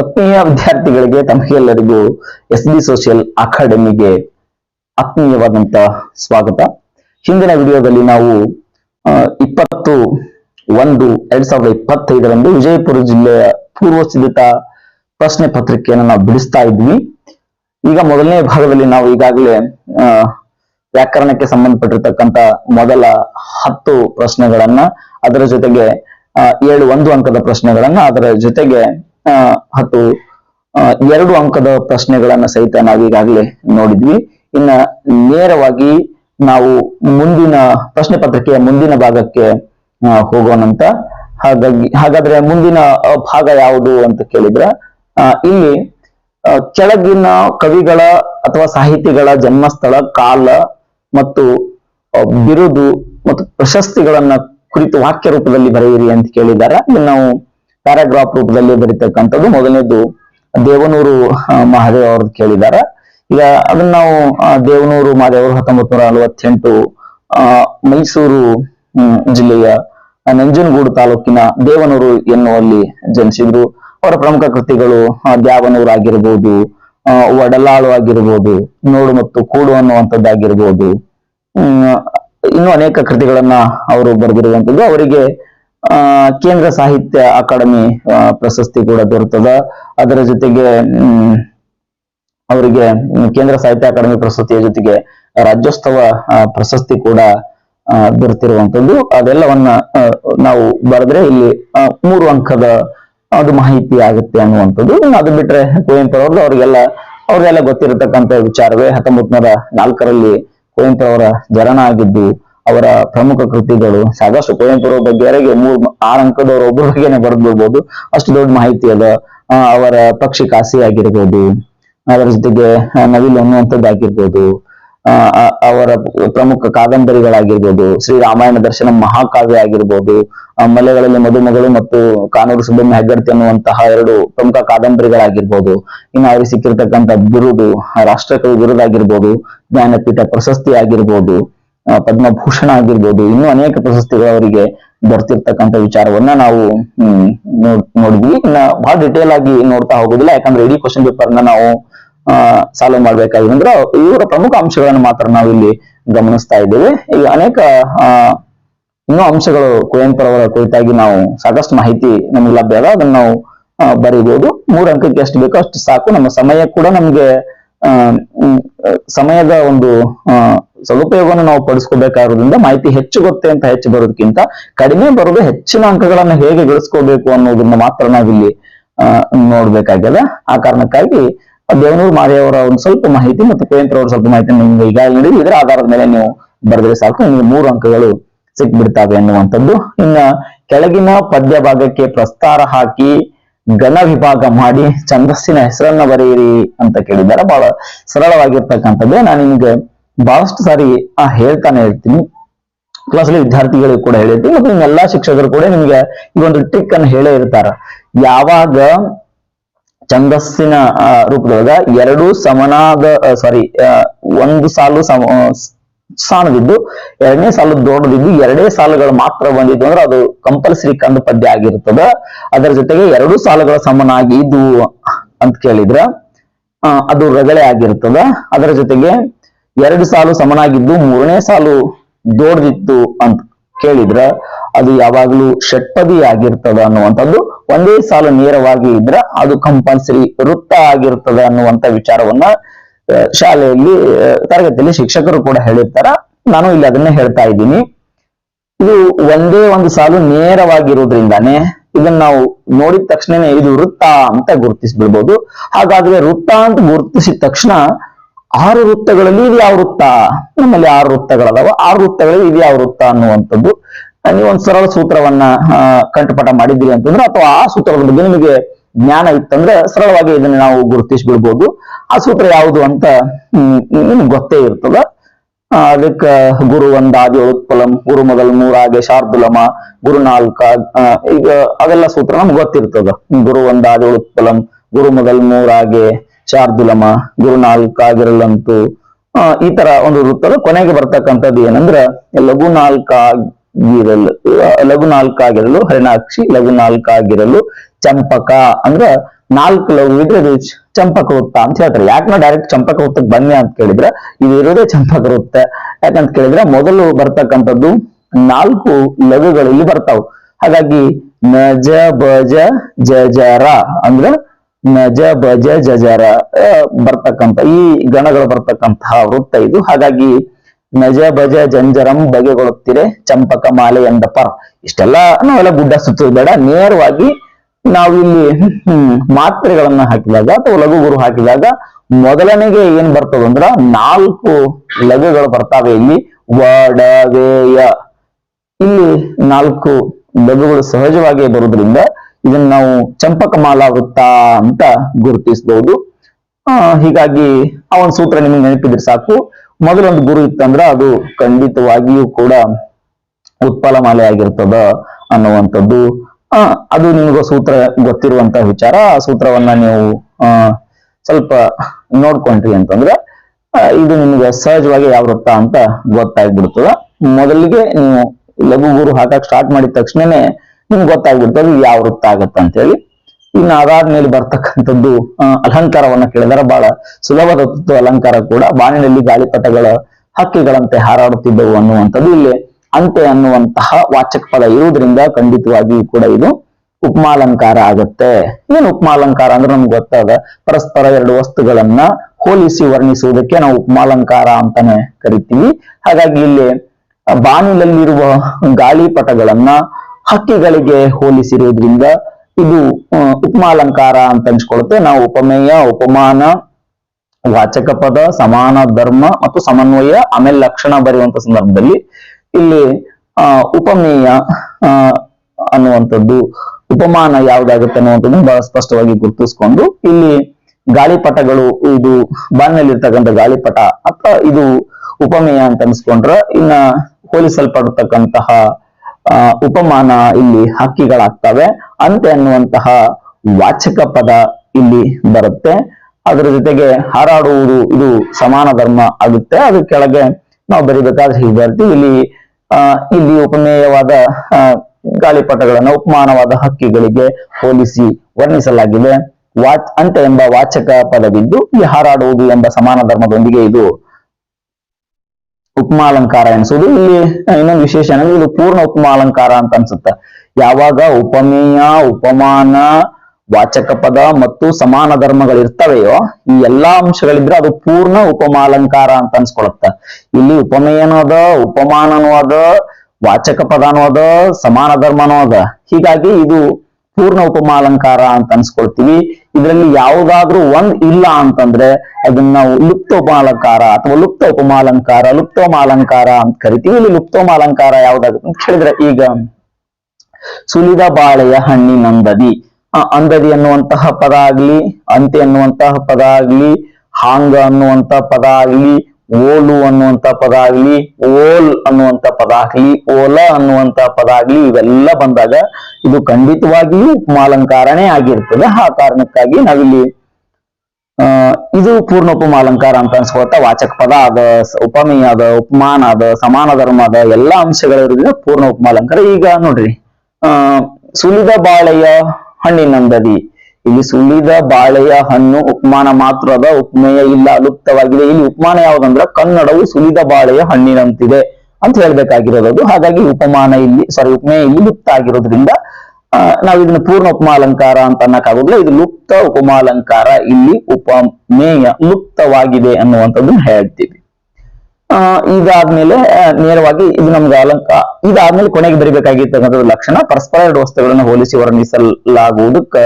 ಆತ್ಮೀಯ ವಿದ್ಯಾರ್ಥಿಗಳಿಗೆ ತಮಗೆಲ್ಲರಿಗೂ ಎಸ್ ಬಿ ಸೋಷಿಯಲ್ ಅಕಾಡೆಮಿಗೆ ಆತ್ಮೀಯವಾದಂತ ಸ್ವಾಗತ. ಹಿಂದಿನ ವಿಡಿಯೋದಲ್ಲಿ ನಾವು ಇಪ್ಪತ್ತು ಒಂದು ಎರಡ್ ಸಾವಿರದ ಇಪ್ಪತ್ತೈದರಂದು ವಿಜಯಪುರ ಜಿಲ್ಲೆಯ ಪೂರ್ವ ಸಿದ್ಧತಾ ಪ್ರಶ್ನೆ ಪತ್ರಿಕೆಯನ್ನು ನಾವು ಬಿಡಿಸ್ತಾ ಇದ್ವಿ. ಈಗ ಮೊದಲನೇ ಭಾಗದಲ್ಲಿ ನಾವು ಈಗಾಗಲೇ ವ್ಯಾಕರಣಕ್ಕೆ ಸಂಬಂಧಪಟ್ಟಿರ್ತಕ್ಕಂತ ಮೊದಲ ಹತ್ತು ಪ್ರಶ್ನೆಗಳನ್ನ, ಅದರ ಜೊತೆಗೆ ಏಳು ಒಂದು ಅಂಕದ ಪ್ರಶ್ನೆಗಳನ್ನ ಅದರ ಜೊತೆಗೆ ಹತ್ತು ಎರಡು ಅಂಕದ ಪ್ರಶ್ನೆಗಳನ್ನ ಸಹಿತ ನಾವು ಈಗಾಗಲೇ ನೋಡಿದ್ವಿ. ಇನ್ನ ನೇರವಾಗಿ ನಾವು ಮುಂದಿನ ಪ್ರಶ್ನೆ ಪತ್ರಿಕೆಯ ಮುಂದಿನ ಭಾಗಕ್ಕೆ ಆ, ಹೋಗೋಣಂತ. ಹಾಗಾಗಿ ಹಾಗಾದ್ರೆ ಮುಂದಿನ ಭಾಗ ಯಾವುದು ಅಂತ ಕೇಳಿದ್ರ ಇಲ್ಲಿ ಕೆಳಗಿನ ಕವಿಗಳ ಅಥವಾ ಸಾಹಿತಿಗಳ ಜನ್ಮಸ್ಥಳ ಕಾಲ ಮತ್ತು ಬಿರುದು ಮತ್ತು ಪ್ರಶಸ್ತಿಗಳನ್ನ ಕುರಿತು ವಾಕ್ಯ ರೂಪದಲ್ಲಿ ಬರೆಯಿರಿ ಅಂತ ಇದನ್ನ ನಾವು ಪ್ಯಾರಾಗ್ರಾಫ್ ರೂಪದಲ್ಲಿ ಬರೀತಕ್ಕಂಥದ್ದು. ಮೊದಲನೇದು ದೇವನೂರು ಮಹಾದೇವ್ ಅವ್ರದ್ದು ಕೇಳಿದಾರ ಈಗ ಅದನ್ನ ನಾವು ದೇವನೂರು, ಮಹಾದೇವ್ ಅವರು ಹತ್ತೊಂಬತ್ ನೂರ ನಲವತ್ತೆಂಟು ಮೈಸೂರು ಜಿಲ್ಲೆಯ ನಂಜನಗೂಡು ತಾಲೂಕಿನ ದೇವನೂರು ಎನ್ನುವಲ್ಲಿ ಜನಿಸಿದ್ರು. ಅವರ ಪ್ರಮುಖ ಕೃತಿಗಳು ದ್ಯಾವನೂರು ಆಗಿರ್ಬೋದು ಒಡಲಾಳು ಆಗಿರ್ಬೋದು, ನೋಡು ಮತ್ತು ಕೂಡು ಅನ್ನುವಂಥದ್ದಾಗಿರ್ಬೋದು. ಇನ್ನು ಅನೇಕ ಕೃತಿಗಳನ್ನ ಅವರು ಬರೆದಿರುವಂತದ್ದು ಅವರಿಗೆ ಕೇಂದ್ರ ಸಾಹಿತ್ಯ ಅಕಾಡೆಮಿ ಪ್ರಶಸ್ತಿ ಕೂಡ ದೊರೆತದ. ಅದರ ಜೊತೆಗೆ ಅವರಿಗೆ ಕೇಂದ್ರ ಸಾಹಿತ್ಯ ಅಕಾಡೆಮಿ ಪ್ರಶಸ್ತಿಯ ಜೊತೆಗೆ ರಾಜ್ಯೋತ್ಸವ ಪ್ರಶಸ್ತಿ ಕೂಡ ದೊರೆತಿರುವಂತದ್ದು ಅದೆಲ್ಲವನ್ನ ನಾವು ಬರೆದ್ರೆ ಇಲ್ಲಿ ಮೂರು ಅಂಕದ ಅದು ಮಾಹಿತಿ ಆಗುತ್ತೆ ಅನ್ನುವಂಥದ್ದು. ಅದು ಬಿಟ್ರೆ ಕುವೆಂಪು ಅವ್ರದ್ದು ಅವರಿಗೆಲ್ಲ, ಅವ್ರಿಗೆಲ್ಲ ಗೊತ್ತಿರತಕ್ಕಂತ ವಿಚಾರವೇ. ಹತ್ತೊಂಬತ್ ನೂರ ನಾಲ್ಕರಲ್ಲಿ ಕುವೆಂಪು ಅವರ ಜರಣ ಆಗಿದ್ದು ಅವರ ಪ್ರಮುಖ ಕೃತಿಗಳು ಸಾಕಷ್ಟು ಕುವೆಂಪುರ ಬಗ್ಗೆ ಮೂರ್ ಆರು ಅಂಕದವ್ರ ಒಬ್ಬರ ಬಗ್ಗೆನೆ ಬರೆದು ಅಷ್ಟು ದೊಡ್ಡ ಮಾಹಿತಿ ಅದ. ಅವರ ಪಕ್ಷಿ ಕಾಸಿ ಆಗಿರ್ಬೋದು. ಅದರ ಜೊತೆಗೆ ನವಿಲು ಅನ್ನುವಂಥದ್ದಾಗಿರ್ಬೋದು ಅವರ ಪ್ರಮುಖ ಕಾದಂಬರಿಗಳಾಗಿರ್ಬೋದು. ಶ್ರೀ ರಾಮಾಯಣ ದರ್ಶನ ಮಹಾಕಾವ್ಯ ಆಗಿರ್ಬೋದು. ಮಲೆಗಳಲ್ಲಿ ಮದುಮಗಳು ಮತ್ತು ಕಾನೂರು ಸುಬ್ಬಮ್ಮ ಹೆಗ್ಗಡ್ತಿ ಅನ್ನುವಂತಹ ಎರಡು ಪ್ರಮುಖ ಕಾದಂಬರಿಗಳಾಗಿರ್ಬೋದು. ಇನ್ನು ಅವರಿಗೆ ಸಿಕ್ಕಿರ್ತಕ್ಕಂಥ ಬಿರುದು ರಾಷ್ಟ್ರಕವಿ ಬಿರುದಾಗಿರ್ಬೋದು ಜ್ಞಾನಪೀಠ ಪ್ರಶಸ್ತಿ ಆಗಿರ್ಬೋದು. ಪದ್ಮಭೂಷಣ ಆಗಿರ್ಬೋದು. ಇನ್ನೂ ಅನೇಕ ಪ್ರಶಸ್ತಿಗಳು ಅವರಿಗೆ ದೊರೆತಿರ್ತಕ್ಕಂಥ ವಿಚಾರವನ್ನ ನಾವು ನೋಡ್, ನೋಡಿದ್ವಿ. ಇನ್ನ ಬಹಳ ಡಿಟೇಲ್ ಆಗಿ ನೋಡ್ತಾ ಹೋಗೋದಿಲ್ಲ. ಯಾಕಂದ್ರೆ ಇಡೀ ಕ್ವಶನ್ ಪೇಪರ್ನ ನಾವು ಸಾಲ್ವ್ ಮಾಡ್ಬೇಕಾಗಿದೆ. ಅಂದ್ರೆ ಇವರ ಪ್ರಮುಖ ಅಂಶಗಳನ್ನು ಮಾತ್ರ ನಾವು ಇಲ್ಲಿ ಗಮನಿಸ್ತಾ ಇದ್ದೇವೆ. ಈಗ ಅನೇಕ ಇನ್ನೂ ಅಂಶಗಳು ಕುವೆಂಪುರವರ ಕುರಿತಾಗಿ ನಾವು ಸಾಕಷ್ಟು ಮಾಹಿತಿ ನಮಗೆ ಲಭ್ಯ ಅದ. ಅದನ್ನ ನಾವು ಬರೀಬಹುದು ಮೂರು ಅಂಕಕ್ಕೆ ಎಷ್ಟು ಬೇಕೋ ಅಷ್ಟು ಸಾಕು. ನಮ್ಮ ಸಮಯ ಕೂಡ ನಮ್ಗೆ ಸಮಯದ ಒಂದು ಸದುಪಯೋಗವನ್ನು ನಾವು ಪಡಿಸ್ಕೋಬೇಕಾಗಿರೋದ್ರಿಂದ ಮಾಹಿತಿ ಹೆಚ್ಚು ಗೊತ್ತೇ ಅಂತ ಹೆಚ್ಚು ಬರೋದಕ್ಕಿಂತ ಕಡಿಮೆ ಬರೋದು ಹೆಚ್ಚಿನ ಅಂಕಗಳನ್ನ ಹೇಗೆ ಗಳಿಸ್ಕೋಬೇಕು ಅನ್ನೋದನ್ನ ಮಾತ್ರ ನಾವಿಲ್ಲಿ ನೋಡ್ಬೇಕಾಗ್ಯದ. ಆ ಕಾರಣಕ್ಕಾಗಿ ದೇವನೂರು ಮಾದೇವರ ಒಂದು ಸ್ವಲ್ಪ ಮಾಹಿತಿ ಮತ್ತು ಕುವೆಂಪು ಅವರ ಸ್ವಲ್ಪ ಮಾಹಿತಿ ನಿಮ್ಗೆ ಈಗಾಗಲೇ ನೀಡಿ ಇದರ ಆಧಾರದ ಮೇಲೆ ನೀವು ಬರೆದ್ರೆ ಸಾಕು. ನಿಮಗೆ ಮೂರು ಅಂಕಗಳು ಸಿಕ್ಬಿಡ್ತಾವೆ ಅನ್ನುವಂಥದ್ದು ಇನ್ನ ಕೆಳಗಿನ ಪದ್ಯ ಭಾಗಕ್ಕೆ ಪ್ರಸ್ತಾರ ಹಾಕಿ ಘನ ವಿಭಾಗ ಮಾಡಿ ಛಂದಸ್ಸಿನ ಹೆಸರನ್ನ ಬರೆಯಿರಿ ಅಂತ ಕೇಳಿದ್ದಾರೆ. ಬಹಳ ಸರಳವಾಗಿರ್ತಕ್ಕಂಥದ್ದೇ. ನಾನು ನಿಮ್ಗೆ ಬಹಳಷ್ಟು ಸಾರಿ ಆ ಹೇಳ್ತಾನೆ ಇರ್ತೀನಿ. ಕ್ಲಾಸಲ್ಲಿ ವಿದ್ಯಾರ್ಥಿಗಳಿಗೆ ಕೂಡ ಹೇಳಿರ್ತೀನಿ ಮತ್ತು ಶಿಕ್ಷಕರು ಕೂಡ ನಿಮ್ಗೆ ಈ ಒಂದು ಟ್ರಿಕ್ ಅನ್ನು ಹೇಳೇ ಇರ್ತಾರ. ಯಾವಾಗ ಛಂದಸ್ಸಿನ ರೂಪದೊಳಗ ಎರಡು ಸಮನಾದ ಸಾರಿ ಒಂದು ಸಾಲು ಸಮ ಸಾಣದಿದ್ದು ಎರಡನೇ ಸಾಲು ದೊಡ್ಡದಿದ್ದು, ಎರಡೇ ಸಾಲುಗಳು ಮಾತ್ರ ಬಂದಿದ್ದು ಅಂದ್ರೆ ಅದು ಕಂಪಲ್ಸರಿ ಕಂದು ಪದ್ಯ ಆಗಿರ್ತದ. ಅದರ ಜೊತೆಗೆ ಎರಡು ಸಾಲುಗಳ ಸಮನಾಗಿ ಇದು ಅಂತ ಕೇಳಿದ್ರ ಅದು ರಗಳೆ ಆಗಿರ್ತದ. ಅದರ ಜೊತೆಗೆ ಎರಡು ಸಾಲು ಸಮನಾಗಿದ್ದು ಮೂರನೇ ಸಾಲು ದೊಡ್ದಿತ್ತು ಅಂತ ಕೇಳಿದ್ರ ಅದು ಯಾವಾಗ್ಲೂ ಷಟ್ಪದಿ ಆಗಿರ್ತದ ಅನ್ನುವಂಥದ್ದು. ಒಂದೇ ಸಾಲು ನೇರವಾಗಿ ಇದ್ರ ಅದು ಕಂಪಲ್ಸರಿ ವೃತ್ತ ಆಗಿರ್ತದ ಅನ್ನುವಂತ ವಿಚಾರವನ್ನ ಶಾಲೆಯಲ್ಲಿ ತರಗತಿಯಲ್ಲಿ ಶಿಕ್ಷಕರು ಕೂಡ ಹೇಳಿರ್ತಾರ. ನಾನು ಇಲ್ಲಿ ಅದನ್ನೇ ಹೇಳ್ತಾ ಇದ್ದೀನಿ. ಇದು ಒಂದೇ ಒಂದು ಸಾಲು ನೇರವಾಗಿರೋದ್ರಿಂದಾನೆ ಇದನ್ನ ನಾವು ನೋಡಿದ ತಕ್ಷಣನೇ ಇದು ವೃತ್ತ ಅಂತ ಗುರುತಿಸ್ಬಿಡ್ಬೋದು. ಹಾಗಾದ್ರೆ ವೃತ್ತ ಅಂತ ಗುರುತಿಸಿದ ತಕ್ಷಣ ಆರು ವೃತ್ತಗಳಲ್ಲಿ ಇದು ಯಾವ ವೃತ್ತ? ನಮ್ಮಲ್ಲಿ ಆರು ವೃತ್ತಗಳದಾವ. ಆರು ವೃತ್ತಗಳಲ್ಲಿ ಇದು ಯಾವ ವೃತ್ತ ಅನ್ನುವಂಥದ್ದು. ಒಂದು ಸರಳ ಸೂತ್ರವನ್ನ ಕಂಠಪಾಠ ಮಾಡಿದ್ದೀರಿ ಅಂತಂದ್ರೆ, ಅಥವಾ ಆ ಸೂತ್ರದ ಬಗ್ಗೆ ನಿಮಗೆ ಜ್ಞಾನ ಇತ್ತಂದ್ರೆ ಸರಳವಾಗಿ ಇದನ್ನ ನಾವು ಗುರುತಿಸ್ಬಿಡ್ಬೋದು. ಆ ಸೂತ್ರ ಯಾವುದು ಅಂತ ನಿಮ್ಗೆ ಗೊತ್ತೇ ಇರ್ತದ. ಅದಕ್ಕೆ ಅದಕ್ಕ ಗುರು ಒಂದಾದಿ ಉತ್ಪಲಂ, ಗುರು ಮೊದಲ ಮೂರಾಗೆ ಶಾರ್ದುಲಮ, ಗುರು ನಾಲ್ಕ ಈಗ ಅವೆಲ್ಲ ಸೂತ್ರ ನಮ್ಗೆ ಗೊತ್ತಿರ್ತದ. ಗುರು ಒಂದಾದಿ ಉತ್ಪಲಂ, ಗುರು ಮೊದಲ್ ಮೂರಾಗೆ ಶಾರ್ದುಲಮ ದುಲಮ ಗುರುನಾಲ್ ಆ, ಈ ತರ ಒಂದು ವೃತ್ತದ ಕೊನೆಗೆ ಬರ್ತಕ್ಕಂಥದ್ದು ಏನಂದ್ರ ಲಘು ನಾಲ್ಕಾಗಿರಲು ಲಘು ನಾಲ್ಕಾಗಿರಲು ಹರಿಣಾಕ್ಷಿ ಲಘು ನಾಲ್ಕಾಗಿರಲು ಚಂಪಕ. ಅಂದ್ರ ನಾಲ್ಕು ಲಘು ಇದ್ರೆ ಅದು ಚಂಪಕ ವೃತ್ತ ಅಂತ ಹೇಳ್ತಾರೆ. ಯಾಕೆ ನಾವು ಡೈರೆಕ್ಟ್ ಚಂಪಕ ವೃತ್ತಕ್ಕೆ ಬನ್ನಿ ಅಂತ ಕೇಳಿದ್ರೆ ಇದು ಇರೋದೇ ಚಂಪಕ ವೃತ್ತ. ಯಾಕಂತ ಕೇಳಿದ್ರೆ ಮೊದಲು ಬರ್ತಕ್ಕಂಥದ್ದು ನಾಲ್ಕು ಲಘುಗಳು ಇಲ್ಲಿ ಬರ್ತಾವು. ಹಾಗಾಗಿ ನಜ ಬಜ ಜಜರ ಅಂದ್ರೆ ನ ಬಜ ಜಜರ ಬರ್ತಕ್ಕಂಥ, ಈ ಗಣಗಳು ಬರ್ತಕ್ಕಂತಹ ವೃತ್ತ ಇದು. ಹಾಗಾಗಿ ನಜ ಬಜ ಜಂಜರಂ ಬಗೆಗೊಳ್ಳುತ್ತಿರೆ ಚಂಪಕ ಮಾಲೆ ಎಂದ ಪರ. ಇಷ್ಟೆಲ್ಲ ನಾವೆಲ್ಲ ಗುಡ್ಡ ಸುತ್ತೋದು ಬೇಡ. ನೇರವಾಗಿ ನಾವಿಲ್ಲಿ ಮಾತ್ರೆಗಳನ್ನ ಹಾಕಿದಾಗ ಅಥವಾ ಲಘು ಗುರು ಹಾಕಿದಾಗ ಮೊದಲನೆಗೆ ಏನ್ ಬರ್ತದಂದ್ರ ನಾಲ್ಕು ಲಘುಗಳು ಬರ್ತಾವೆ ಇಲ್ಲಿ. ವಡವೇಯ. ಇಲ್ಲಿ ನಾಲ್ಕು ಲಘುಗಳು ಸಹಜವಾಗಿ ಬರುವುದರಿಂದ ಇದನ್ನ ನಾವು ಚಂಪಕ ಮಾಲಾ ವೃತ್ತ ಅಂತ ಗುರುತಿಸಬಹುದು ಆ, ಹೀಗಾಗಿ ಆ ಒಂದು ಸೂತ್ರ ನಿಮಗೆ ನೆನಪಿದ್ರೆ ಸಾಕು. ಮೊದಲೊಂದು ಗುರು ಇತ್ತಂದ್ರ ಅದು ಖಂಡಿತವಾಗಿಯೂ ಕೂಡ ಉತ್ಪಲ ಮಾಲೆ ಆಗಿರ್ತದ ಅನ್ನುವಂಥದ್ದು. ಅದು ನಿಮಗೆ ಸೂತ್ರ ಗೊತ್ತಿರುವಂತ ವಿಚಾರ. ಆ ಸೂತ್ರವನ್ನ ನೀವು ಸ್ವಲ್ಪ ನೋಡ್ಕೊಂಡ್ರಿ ಅಂತಂದ್ರೆ ಇದು ನಿಮಗೆ ಸಹಜವಾಗಿ ಯಾವ ವೃತ್ತ ಅಂತ ಗೊತ್ತಾಗ್ಬಿಡ್ತದ. ಮೊದಲಿಗೆ ನೀವು ಲಘು ಗುರು ಹಾಕಕ್ ಸ್ಟಾರ್ಟ್ ಮಾಡಿದ ತಕ್ಷಣನೇ ನಿಮ್ಗೆ ಗೊತ್ತಾಗ್ಬಿಡ್ತದೆ ಯಾವ ವೃತ್ತ ಆಗುತ್ತೆ ಅಂತ ಹೇಳಿ. ಇನ್ನು ಅದಾದ್ಮೇಲೆ ಬರ್ತಕ್ಕಂಥದ್ದು ಅಲಂಕಾರವನ್ನ ಕೇಳಿದರೆ. ಬಹಳ ಸುಲಭದ ಅಲಂಕಾರ ಕೂಡ. ಬಾಣಿನಲ್ಲಿ ಗಾಳಿಪಟಗಳ ಹಕ್ಕಿಗಳಂತೆ ಹಾರಾಡುತ್ತಿದ್ದವು ಅನ್ನುವಂಥದ್ದು. ಇಲ್ಲಿ ಅಂತೆ ಅನ್ನುವಂತಹ ವಾಚಕ ಪದ ಇರುವುದರಿಂದ ಖಂಡಿತವಾಗಿಯೂ ಕೂಡ ಇದು ಉಪ್ಮಾಲಂಕಾರ ಆಗತ್ತೆ. ಏನು ಉಪ್ಮಾಲಂಕಾರ ಅಂದ್ರೆ ನಮ್ಗೆ ಗೊತ್ತಾದ? ಪರಸ್ಪರ ಎರಡು ವಸ್ತುಗಳನ್ನ ಹೋಲಿಸಿ ವರ್ಣಿಸುವುದಕ್ಕೆ ನಾವು ಉಪ್ಮಾಲಂಕಾರ ಅಂತಾನೆ ಕರಿತೀವಿ. ಹಾಗಾಗಿ ಇಲ್ಲಿ ಬಾನಿನಲ್ಲಿರುವ ಗಾಳಿಪಟಗಳನ್ನ ಹಕ್ಕಿಗಳಿಗೆ ಹೋಲಿಸಿರುವುದರಿಂದ ಇದು ಉಪಮಾಲಂಕಾರ ಅಂತ ಅನ್ಸ್ಕೊಳುತ್ತೆ ನಾವು ಉಪಮೇಯ, ಉಪಮಾನ, ವಾಚಕ ಪದ, ಸಮಾನ ಧರ್ಮ ಮತ್ತು ಸಮನ್ವಯ ಆಮೇಲೆ ಲಕ್ಷಣ ಬರೆಯುವಂತ ಸಂದರ್ಭದಲ್ಲಿ ಇಲ್ಲಿ, ಆ, ಉಪಮೇಯ ಅನ್ನುವಂಥದ್ದು, ಉಪಮಾನ ಯಾವ್ದಾಗುತ್ತೆ ಅನ್ನುವಂಥದ್ದು ಬಹಳ ಸ್ಪಷ್ಟವಾಗಿ ಗುರುತಿಸ್ಕೊಂಡು ಇಲ್ಲಿ ಗಾಳಿಪಟಗಳು, ಇದು ಬಾನಿನಲ್ಲಿರ್ತಕ್ಕಂಥ ಗಾಳಿಪಟ ಅಥವಾ ಇದು ಉಪಮೇಯ ಅಂತ ಅನ್ಸ್ಕೊಂಡ್ರ ಇನ್ನ ಹೋಲಿಸಲ್ಪಡತಕ್ಕಂತಹ ಉಪಮಾನ ಇಲ್ಲಿ ಹಕ್ಕಿಗಳಾಗ್ತವೆ. ಅಂತೆ ಅನ್ನುವಂತಹ ವಾಚಕ ಪದ ಇಲ್ಲಿ ಬರುತ್ತೆ. ಅದರ ಜೊತೆಗೆ ಹಾರಾಡುವುದು ಇದು ಸಮಾನ ಧರ್ಮ ಆಗುತ್ತೆ. ಅದ್ರ ಕೆಳಗೆ ನಾವು ಬರಿಬೇಕಾದ್ರೆ ಹೀಗೆ ಬರ್ತೀವಿ ಇಲ್ಲಿ ಇಲ್ಲಿ ಉಪಮೇಯವಾದ ಗಾಳಿಪಟಗಳನ್ನ ಉಪಮಾನವಾದ ಹಕ್ಕಿಗಳಿಗೆ ಹೋಲಿಸಿ ವರ್ಣಿಸಲಾಗಿದೆ. ವಾಚ್, ಅಂತ ಎಂಬ ವಾಚಕ ಪದವಿದ್ದು ಈ ಹಾರಾಡುವುದು ಎಂಬ ಸಮಾನ ಧರ್ಮದೊಂದಿಗೆ ಇದು ಉಪಮಾಲಂಕಾರ ಎನಿಸೋದು ಇಲ್ಲಿ ಇನ್ನೊಂದು ವಿಶೇಷ ಏನಂದ್ರೆ ಇದು ಪೂರ್ಣ ಉಪಮಾಲಂಕಾರ ಅಂತ ಅನ್ಸುತ್ತೆ. ಯಾವಾಗ ಉಪಮೇಯ, ಉಪಮಾನ, ವಾಚಕ ಪದ ಮತ್ತು ಸಮಾನ ಧರ್ಮಗಳು ಇರ್ತವೆಯೋ, ಈ ಎಲ್ಲಾ ಅಂಶಗಳಿದ್ರೆ ಅದು ಪೂರ್ಣ ಉಪಮಾಲಂಕಾರ ಅಂತ ಅನ್ಸ್ಕೊಳತ್ತ. ಇಲ್ಲಿ ಉಪಮೇಯನೂ ಅದ, ಉಪಮಾನನೂ ಅದ, ವಾಚಕ ಪದನೂ ಅದ, ಸಮಾನ ಧರ್ಮನೂ ಅದ. ಹೀಗಾಗಿ ಇದು ಪೂರ್ಣ ಉಪಮಾಲಂಕಾರ ಅಂತ ಅನ್ಸ್ಕೊಳ್ತೀವಿ. ಇದರಲ್ಲಿ ಯಾವುದಾದ್ರೂ ಒಂದ್ ಇಲ್ಲ ಅಂತಂದ್ರೆ ಅದನ್ನ ನಾವು ಅಥವಾ ಲುಪ್ತ ಉಪಮಾಲಂಕಾರ ಲುಪ್ತೋಮಾಲಂಕಾರ ಅಂತ ಕರಿತೀವಿ. ಇಲ್ಲಿ ಲುಪ್ತೋಮಾಲಂಕಾರ ಯಾವ್ದಾಗುತ್ತೆ ಅಂತ ಹೇಳಿದ್ರೆ ಈಗ ಸುಲಿದ ಬಾಳೆಯ ಹಣ್ಣಿನಂದದಿ ಅಂದದಿ. ಅನ್ನುವಂತಹ ಪದ ಆಗ್ಲಿ, ಅಂತೆ ಅನ್ನುವಂತಹ ಪದ ಆಗ್ಲಿ, ಹಾಂಗ ಅನ್ನುವಂತ ಪದ ಆಗ್ಲಿ ಓಲು ಅನ್ನುವಂತ ಪದ ಆಗ್ಲಿ ಓಲ್ ಅನ್ನುವಂತ ಪದ ಆಗ್ಲಿ ಓಲ ಅನ್ನುವಂತ ಪದ ಆಗ್ಲಿ ಇವೆಲ್ಲ ಬಂದಾಗ ಇದು ಖಂಡಿತವಾಗಿಯೂ ಉಪಮಾಲಂಕಾರನೇ ಆಗಿರ್ತದೆ. ಆ ಕಾರಣಕ್ಕಾಗಿ ನಾವಿಲ್ಲಿ ಇದು ಪೂರ್ಣ ಉಪಮಾಲಂಕಾರ ಅಂತ ಅನ್ಸ್ಕೊಳ್ತಾ ವಾಚಕ ಪದ ಅದ ಉಪಮೇಯ ಅದ ಉಪಮಾನ ಅದ ಸಮಾನ ಧರ್ಮ ಅದ ಎಲ್ಲಾ ಅಂಶಗಳಿರೋದ್ರಿಂದ ಪೂರ್ಣ ಉಪಮಾಲಂಕಾರ. ಈಗ ನೋಡ್ರಿ, ಆ, ಸುಲಿದ ಬಾಳೆಯ ಹಣ್ಣಿನಂದದಿ. ಇಲ್ಲಿ ಸುಲಿದ ಬಾಳೆಯ ಹಣ್ಣು, ಉಪಮಾನ ಮಾತ್ರ ಅದ, ಉಪಮೇಯ ಇಲ್ಲ, ಲುಪ್ತವಾಗಿದೆ. ಇಲ್ಲಿ ಉಪಮಾನ ಯಾವ್ದಂದ್ರ? ಕನ್ನಡವು ಸುಲಿದ ಬಾಳೆಯ ಹಣ್ಣಿನಂತಿದೆ ಅಂತ ಹೇಳ್ಬೇಕಾಗಿರೋದು. ಹಾಗಾಗಿ ಉಪಮಾನ ಇಲ್ಲಿ ಸಾರಿ ಉಪಮೇಯ ಇಲ್ಲಿ ಲುಪ್ತ ಆಗಿರೋದ್ರಿಂದ ನಾವು ಇದನ್ನ ಪೂರ್ಣ ಉಪಮಾಲಂಕಾರ ಅಂತ ಅನ್ನಕ್ಕಾಗೋದಿಲ್ಲ. ಇದು ಲುಪ್ತ ಉಪಮಾಲಂಕಾರ. ಇಲ್ಲಿ ಉಪಮೇಯ ಲುಪ್ತವಾಗಿದೆ ಅನ್ನುವಂಥದ್ದನ್ನ ಹೇಳ್ತೀವಿ. ಆ, ಇದಾದ್ಮೇಲೆ ನೇರವಾಗಿ ಇದು ನಮ್ಗೆ ಅಲಂಕಾರ ಇದಾದ್ಮೇಲೆ ಕೊನೆಗೆ ಬರಿಬೇಕಾಗಿರ್ತಕ್ಕಂಥದ್ದು ಲಕ್ಷಣ. ಪರಸ್ಪರ ಎರಡು ವಸ್ತುಗಳನ್ನು ಹೋಲಿಸಿ ವರ್ಣಿಸಲಾಗುವುದಕ್ಕ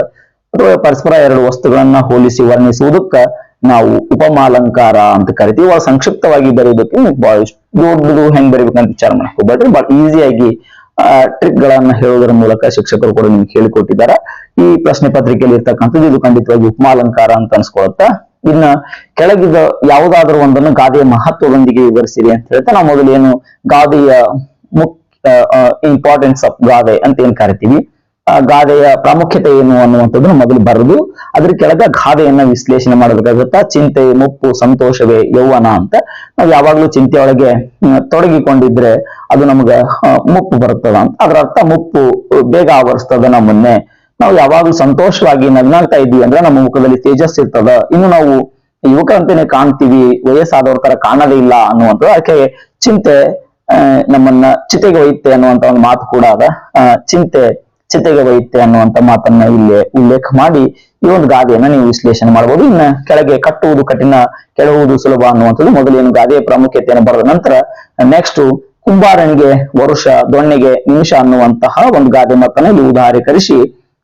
ಅಥವಾ ಪರಸ್ಪರ ಎರಡು ವಸ್ತುಗಳನ್ನ ಹೋಲಿಸಿ ವರ್ಣಿಸುವುದಕ್ಕ ನಾವು ಉಪಮಾಲಂಕಾರ ಅಂತ ಕರಿತೀವಿ. ಬಹಳ ಸಂಕ್ಷಿಪ್ತವಾಗಿ ಬರೆಯುವುದಕ್ಕೆ ಬಹಳ ದೊಡ್ಡದು ಹೆಂಗ್ ಬರಿಬೇಕಂತ ವಿಚಾರ ಮಾಡಕ್ ಹೋಗ್ಬೇಡ್ರಿ. ಬಹಳ ಈಸಿಯಾಗಿ ಟ್ರಿಕ್ ಗಳನ್ನ ಹೇಳೋದ್ರ ಮೂಲಕ ಶಿಕ್ಷಕರು ಕೂಡ ನಿಮ್ಗೆ ಹೇಳಿಕೊಟ್ಟಿದ್ದಾರೆ. ಈ ಪ್ರಶ್ನೆ ಪತ್ರಿಕೆಯಲ್ಲಿ ಇರ್ತಕ್ಕಂಥದ್ದು ಇದು ಖಂಡಿತವಾಗಿ ಉಪಮಾಲಂಕಾರ ಅಂತ ಅನ್ಸ್ಕೊಳತ್ತ ಇನ್ನ ಕೆಳಗಿದ ಯಾವುದಾದ್ರೂ ಒಂದನ್ನು ಗಾದೆಯ ಮಹತ್ವದೊಂದಿಗೆ ವಿವರಿಸಿರಿ ಅಂತ ಹೇಳ್ತಾ ನಾವು ಮೊದಲು ಏನು ಗಾದೆಯ ಮುಖ್ಯ ಇಂಪಾರ್ಟೆನ್ಸ್ ಆಫ್ ಗಾದೆ ಅಂತ ಏನ್ ಕರಿತೀವಿ? ಗಾದೆಯ ಪ್ರಾಮುಖ್ಯತೆ ಏನು ಅನ್ನುವಂಥದ್ದನ್ನು ಮೊದಲು ಬರೆದು ಅದ್ರ ಕೆಳಗ ಗಾದೆಯನ್ನ ವಿಶ್ಲೇಷಣೆ ಮಾಡಬೇಕಾಗುತ್ತಾ ಚಿಂತೆ, ಮುಪ್ಪು, ಸಂತೋಷವೇ ಯೌವನ ಅಂತ. ನಾವು ಯಾವಾಗ್ಲೂ ಚಿಂತೆಯೊಳಗೆ ತೊಡಗಿಕೊಂಡಿದ್ರೆ ಅದು ನಮ್ಗ ಮುಪ್ಪು ಬರ್ತದ ಅಂತ. ಅದ್ರ ಅರ್ಥ ಮುಪ್ಪು ಬೇಗ ಆವರಿಸ್ತದ ನಮ್ಮನ್ನೇ. ನಾವು ಯಾವಾಗ್ಲೂ ಸಂತೋಷವಾಗಿ ನಗ್ನಾಗ್ತಾ ಇದೀವಿ ಅಂದ್ರೆ ನಮ್ಮ ಮುಖದಲ್ಲಿ ತೇಜಸ್ ಇರ್ತದ. ಇನ್ನು ನಾವು ಯುವಕರಂತೆನೆ ಕಾಣ್ತೀವಿ, ವಯಸ್ಸಾದವ್ರ ತರ ಕಾಣದೇ ಇಲ್ಲ ಅನ್ನುವಂಥದ್ದು. ಅದಕ್ಕೆ ಚಿಂತೆ ನಮ್ಮನ್ನ ಚಿತೆಗೆ ಒಯ್ಯುತ್ತೆ ಅನ್ನುವಂತ ಒಂದು ಮಾತು ಕೂಡ ಅದ. ಚಿಂತೆ ಚಿತೆಗೆ ಒಯ್ಯುತ್ತೆ ಅನ್ನುವಂತ ಮಾತನ್ನ ಇಲ್ಲಿ ಉಲ್ಲೇಖ ಮಾಡಿ ಈ ಒಂದು ಗಾದೆಯನ್ನ ನೀವು ವಿಶ್ಲೇಷಣೆ ಮಾಡಬಹುದು. ಇನ್ನ ಕೆಳಗೆ ಕಟ್ಟುವುದು ಕಠಿಣ ಕೆಳುವುದು ಸುಲಭ ಅನ್ನುವಂಥದ್ದು ಮೊದಲೇನು ಗಾದೆಯ ಪ್ರಾಮುಖ್ಯತೆಯನ್ನು ಬರೆದ ನಂತರ ನೆಕ್ಸ್ಟ್ ಕುಂಬಾರನಿಗೆ ವರುಷ, ದೊಣ್ಣೆಗೆ ನಿಮಿಷ ಅನ್ನುವಂತಹ ಒಂದು ಗಾದೆ ಮಾತನ್ನ ಇಲ್ಲಿ ಉದಾಹರೀಕರಿಸಿ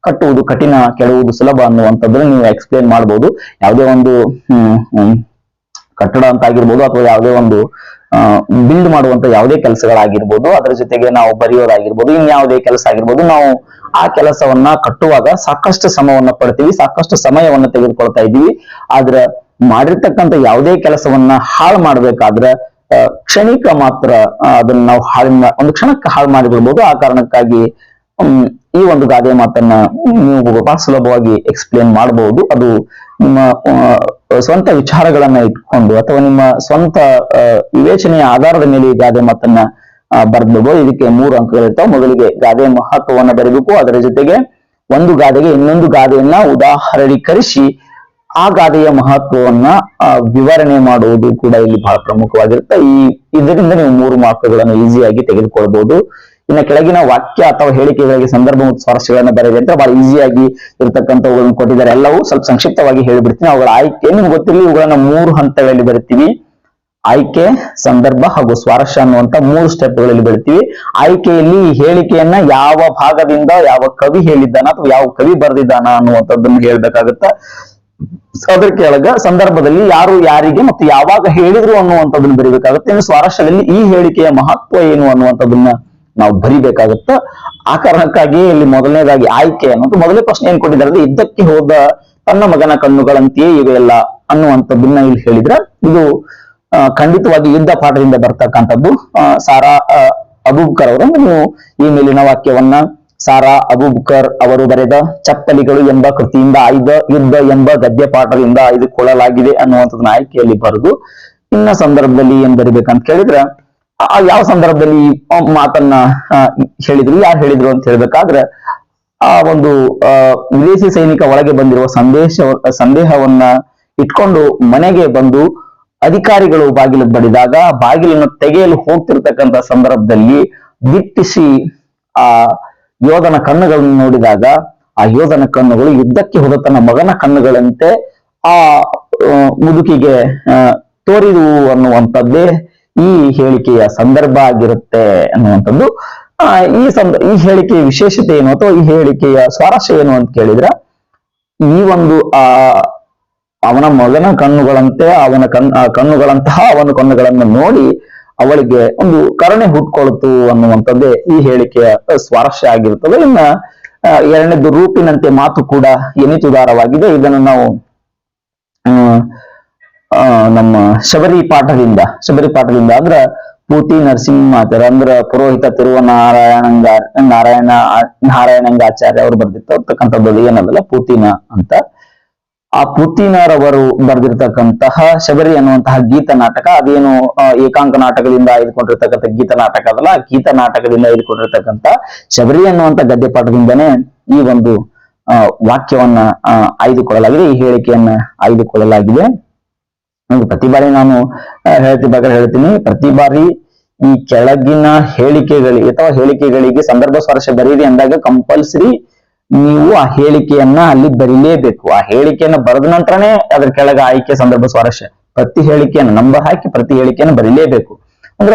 ಕಟ್ಟುವುದು ಕಠಿಣ ಕೆಳುವುದು ಸುಲಭ ಅನ್ನುವಂಥದ್ದನ್ನು ನೀವು ಎಕ್ಸ್ಪ್ಲೇನ್ ಮಾಡಬಹುದು. ಯಾವುದೇ ಒಂದು ಕಟ್ಟಡ ಅಂತ ಆಗಿರ್ಬೋದು ಅಥವಾ ಯಾವುದೇ ಒಂದು ಬಿಲ್ಡ್ ಮಾಡುವಂತ ಯಾವುದೇ ಕೆಲಸಗಳಾಗಿರ್ಬೋದು, ಅದರ ಜೊತೆಗೆ ನಾವು ಬರೆಯೋದಾಗಿರ್ಬೋದು ಇನ್ಯಾವುದೇ ಕೆಲಸ ಆಗಿರ್ಬೋದು, ನಾವು ಆ ಕೆಲಸವನ್ನ ಕಟ್ಟುವಾಗ ಸಾಕಷ್ಟು ಸಮಯವನ್ನ ಪಡ್ತೀವಿ, ಸಾಕಷ್ಟು ಸಮಯವನ್ನ ತೆಗೆದುಕೊಳ್ತಾ ಇದ್ದೀವಿ. ಆದ್ರೆ ಮಾಡಿರ್ತಕ್ಕಂಥ ಯಾವುದೇ ಕೆಲಸವನ್ನ ಹಾಳು ಮಾಡ್ಬೇಕಾದ್ರೆ ಕ್ಷಣಿಕ ಮಾತ್ರ ಅದನ್ನ ನಾವು ಹಾಳು ಒಂದು ಕ್ಷಣಕ್ಕೆ ಹಾಳು ಮಾಡಿಬಿಡ್ಬೋದು. ಆ ಕಾರಣಕ್ಕಾಗಿ ಈ ಒಂದು ಗಾದೆ ಮಾತನ್ನ ನೀವು ಬಹಳ ಸುಲಭವಾಗಿ ಎಕ್ಸ್ಪ್ಲೇನ್ ಮಾಡಬಹುದು ಅದು ನಿಮ್ಮ ಸ್ವಂತ ವಿಚಾರಗಳನ್ನ ಇಟ್ಕೊಂಡು ಅಥವಾ ನಿಮ್ಮ ಸ್ವಂತ ವಿವೇಚನೆಯ ಆಧಾರದ ಮೇಲೆ ಈ ಗಾದೆ ಮಾತನ್ನ ಬರ್ದ್ಬೋದು ಇದಕ್ಕೆ ಮೂರು ಅಂಕಗಳಿರ್ತಾವೆ ಮೊದಲಿಗೆ ಗಾದೆಯ ಮಹತ್ವವನ್ನ ಬರೀಬೇಕು ಅದರ ಜೊತೆಗೆ ಒಂದು ಗಾದೆಗೆ ಇನ್ನೊಂದು ಗಾದೆಯನ್ನ ಉದಾಹರಣೀಕರಿಸಿ, ಆ ಗಾದೆಯ ಮಹತ್ವವನ್ನ ವಿವರಣೆ ಮಾಡುವುದು ಕೂಡ ಇಲ್ಲಿ ಬಹಳ ಪ್ರಮುಖವಾಗಿರುತ್ತೆ. ಈ, ಇದರಿಂದ ನೀವು ಮೂರು ಮಾರ್ಕ್ಗಳನ್ನು ಈಸಿಯಾಗಿ ತೆಗೆದುಕೊಳ್ಬಹುದು ಇನ್ನು ಕೆಳಗಿನ ವಾಕ್ಯ ಅಥವಾ ಹೇಳಿಕೆಗಳಿಗೆ ಸಂದರ್ಭ ಮತ್ತು ಸ್ವಾರಸ್ಯಗಳನ್ನ ಬರೆಯಿರಿ ಅಂತ ಬಹಳ ಈಸಿಯಾಗಿ ಇರತಕ್ಕಂಥವುಗಳನ್ನು ಕೊಟ್ಟಿದ್ದಾರೆ. ಎಲ್ಲವೂ ಸ್ವಲ್ಪ ಸಂಕ್ಷಿಪ್ತವಾಗಿ ಹೇಳಿಬಿಡ್ತೀನಿ. ಅವುಗಳ ಆಯ್ಕೆ, ನಿಮ್ಗೆ ಗೊತ್ತಿರಲಿ, ಇವುಗಳನ್ನ ಮೂರು ಹಂತಗಳಲ್ಲಿ ಬರಿತೀವಿ. ಆಯ್ಕೆ, ಸಂದರ್ಭ ಹಾಗೂ ಸ್ವಾರಸ್ಯ ಅನ್ನುವಂತ ಮೂರು ಸ್ಟೆಪ್ಗಳಲ್ಲಿ ಬೆಳಿತೀವಿ ಆಯ್ಕೆಯಲ್ಲಿ ಈ ಹೇಳಿಕೆಯನ್ನ ಯಾವ ಭಾಗದಿಂದ ಯಾವ ಕವಿ ಹೇಳಿದ್ದಾನ ಅಥವಾ ಯಾವ ಕವಿ ಬರೆದಿದ್ದಾನ ಅನ್ನುವಂಥದ್ದನ್ನು ಹೇಳ್ಬೇಕಾಗತ್ತ. ಅದ್ರ ಕೆಳಗ ಸಂದರ್ಭದಲ್ಲಿ ಯಾರು ಯಾರಿಗೆ ಮತ್ತು ಯಾವಾಗ ಹೇಳಿದ್ರು ಅನ್ನುವಂಥದ್ದನ್ನು ಬರೀಬೇಕಾಗುತ್ತೆ. ಇನ್ನು ಸ್ವಾರಸ್ಯದಲ್ಲಿ ಈ ಹೇಳಿಕೆಯ ಮಹತ್ವ ಏನು ಅನ್ನುವಂಥದ್ದನ್ನ ನಾವು ಬರಿಬೇಕಾಗತ್ತ ಆ ಕಾರಣಕ್ಕಾಗಿ ಇಲ್ಲಿ ಮೊದಲನೇದಾಗಿ ಆಯ್ಕೆ ಅನ್ನೋದು ಮೊದಲೇ ಪ್ರಶ್ನೆ ಏನ್ ಕೊಟ್ಟಿದ್ದಾರೆ ಇದ್ದಕ್ಕೆ ಹೋದ ತನ್ನ ಮಗನ ಕಣ್ಣುಗಳಂತೆಯೇ ಇವೆಯಲ್ಲ ಅನ್ನುವಂಥದ್ದನ್ನ ಇಲ್ಲಿ ಹೇಳಿದ್ರೆ, ಇದು ಖಂಡಿತವಾಗಿ ಯುದ್ಧ ಪಾಠದಿಂದ ಬರ್ತಕ್ಕಂಥದ್ದು. ಸಾರಾ ಅಬೂಬ್ಕರ್ ಅವರು ನೀವು ಈ ಮೇಲಿನ ವಾಕ್ಯವನ್ನ, ಸಾರಾ ಅಬೂಬ್ಕರ್ ಅವರು ಬರೆದ ಚಪ್ಪಲಿಗಳು ಎಂಬ ಕೃತಿಯಿಂದ ಆಯ್ದ ಯುದ್ಧ ಎಂಬ ಗದ್ಯ ಪಾಠದಿಂದ ಆಯ್ದುಕೊಳ್ಳಲಾಗಿದೆ ಅನ್ನುವಂಥದ್ದನ್ನ ಆಯ್ಕೆಯಲ್ಲಿ ಬರೆದು, ಇನ್ನ ಸಂದರ್ಭದಲ್ಲಿ ಏನ್ ಬರಿಬೇಕಂತ ಕೇಳಿದ್ರೆ ಯಾವ ಸಂದರ್ಭದಲ್ಲಿ ಮಾತನ್ನ ಹೇಳಿದ್ರು ಯಾರು ಹೇಳಿದ್ರು ಅಂತ ಹೇಳ್ಬೇಕಾದ್ರೆ ಆ ಒಂದು ವಿದೇಶಿ ಸೈನಿಕ ಒಳಗೆ ಬಂದಿರುವ ಸಂದೇಶ ಸಂದೇಹವನ್ನ ಇಟ್ಕೊಂಡು ಮನೆಗೆ ಬಂದು ಅಧಿಕಾರಿಗಳು ಬಾಗಿಲು ಬಡಿದಾಗ ಬಾಗಿಲನ್ನು ತೆಗೆಯಲು ಹೋಗ್ತಿರ್ತಕ್ಕಂತ ಸಂದರ್ಭದಲ್ಲಿ ದಿಟ್ಟಿಸಿ ಆ ಯೋಧನ ಕಣ್ಣುಗಳನ್ನು ನೋಡಿದಾಗ ಆ ಯೋಧನ ಕಣ್ಣುಗಳು ಯುದ್ಧಕ್ಕೆ ಹೋದ ತನ್ನ ಮಗನ ಕಣ್ಣುಗಳಂತೆ ಆ ಮುದುಕಿಗೆ ಆ, ತೋರಿದುವು ಅನ್ನುವಂಥದ್ದೇ ಈ ಹೇಳಿಕೆಯ ಸಂದರ್ಭ ಆಗಿರುತ್ತೆ ಅನ್ನುವಂಥದ್ದು. ಈ ಸಂದ, ಈ ಹೇಳಿಕೆಯ ವಿಶೇಷತೆ ಏನು ಅಥವಾ ಈ ಹೇಳಿಕೆಯ ಸ್ವಾರಸ್ಯ ಏನು ಅಂತ ಕೇಳಿದ್ರೆ, ಈ ಒಂದು, ಆ, ಅವನ ಮಗನ ಕಣ್ಣುಗಳಂತೆ ಅವನ ಕಣ್ ಕಣ್ಣುಗಳಂತಹ ಅವನ ಕಣ್ಣುಗಳನ್ನು ನೋಡಿ ಅವಳಿಗೆ ಒಂದು ಕರುಣೆ ಹುಟ್ಕೊಳ್ತು ಅನ್ನುವಂಥದ್ದೇ ಈ ಹೇಳಿಕೆಯ ಸ್ವಾರಸ್ಯ ಆಗಿರುತ್ತದೆ. ಇನ್ನ ಎರಡನೇದು ರೂಪಿನಂತೆ ಮಾತು ಕೂಡ ಎನಿತುದಾರವಾಗಿದೆ ಇದನ್ನು ನಾವು ನಮ್ಮ ಶಬರಿ ಪಾಠದಿಂದ ಶಬರಿ ಪಾಠದಿಂದ ಅಂದ್ರ ಪೂತಿ ನರಸಿಂಹಾಚಾರ್ಯ ಅಂದ್ರ ಪುರೋಹಿತ ತಿರುವನಾರಾಯಣಂಗ ನಾರಾಯಣ, ನಾರಾಯಣಂಗಾಚಾರ್ಯ ಅವರು ಬರ್ದಿರ್ತಕ್ಕಂಥದ್ದು ಏನದಲ್ಲ, ಪೂತಿನ ಅಂತ. ಆ ಪುತ್ತಿನರವರು ಬರೆದಿರ್ತಕ್ಕಂತಹ ಶಬರಿ ಅನ್ನುವಂತಹ ಗೀತ ನಾಟಕ, ಅದೇನು ಏಕಾಂಕ ನಾಟಕದಿಂದ ಆಯ್ದುಕೊಂಡಿರ್ತಕ್ಕಂಥ ಗೀತ ನಾಟಕ ಅದಲ್ಲ ಗೀತ ನಾಟಕದಿಂದ ಆಯ್ದುಕೊಂಡಿರ್ತಕ್ಕಂಥ ಶಬರಿ ಅನ್ನುವಂತ ಗದ್ಯ ಪಾಠದಿಂದನೇ ಈ ಒಂದು ವಾಕ್ಯವನ್ನ ಆಯ್ದುಕೊಳ್ಳಲಾಗಿದೆ, ಈ ಹೇಳಿಕೆಯನ್ನ ಆಯ್ದುಕೊಳ್ಳಲಾಗಿದೆ. ಪ್ರತಿ ಬಾರಿ ನಾನು ಹೇಳ್ತಿರ್ಬೇಕಾದ್ರೆ ಹೇಳ್ತೀನಿ. ಪ್ರತಿ ಬಾರಿ ಈ ಕೆಳಗಿನ ಹೇಳಿಕೆಗಳಿಗೆ ಅಥವಾ ಹೇಳಿಕೆಗಳಿಗೆ ಸಂದರ್ಭ ಸ್ಪರ್ಶ ಬರೀರಿ ಅಂದಾಗ ಕಂಪಲ್ಸರಿ ನೀವು ಆ ಹೇಳಿಕೆಯನ್ನ ಅಲ್ಲಿ ಬರೀಲೇಬೇಕು. ಆ ಹೇಳಿಕೆಯನ್ನ ಬರೆದ ನಂತರನೇ ಅದ್ರ ಕೆಳಗೆ ಆಯ್ಕೆ, ಸಂದರ್ಭ ಸ್ವಾರಸ್ಯ ಪ್ರತಿ ಹೇಳಿಕೆಯನ್ನ ನಂಬರ್ ಹಾಕಿ ಪ್ರತಿ ಹೇಳಿಕೆಯನ್ನು ಬರೀಲೇಬೇಕು. ಅಂದ್ರ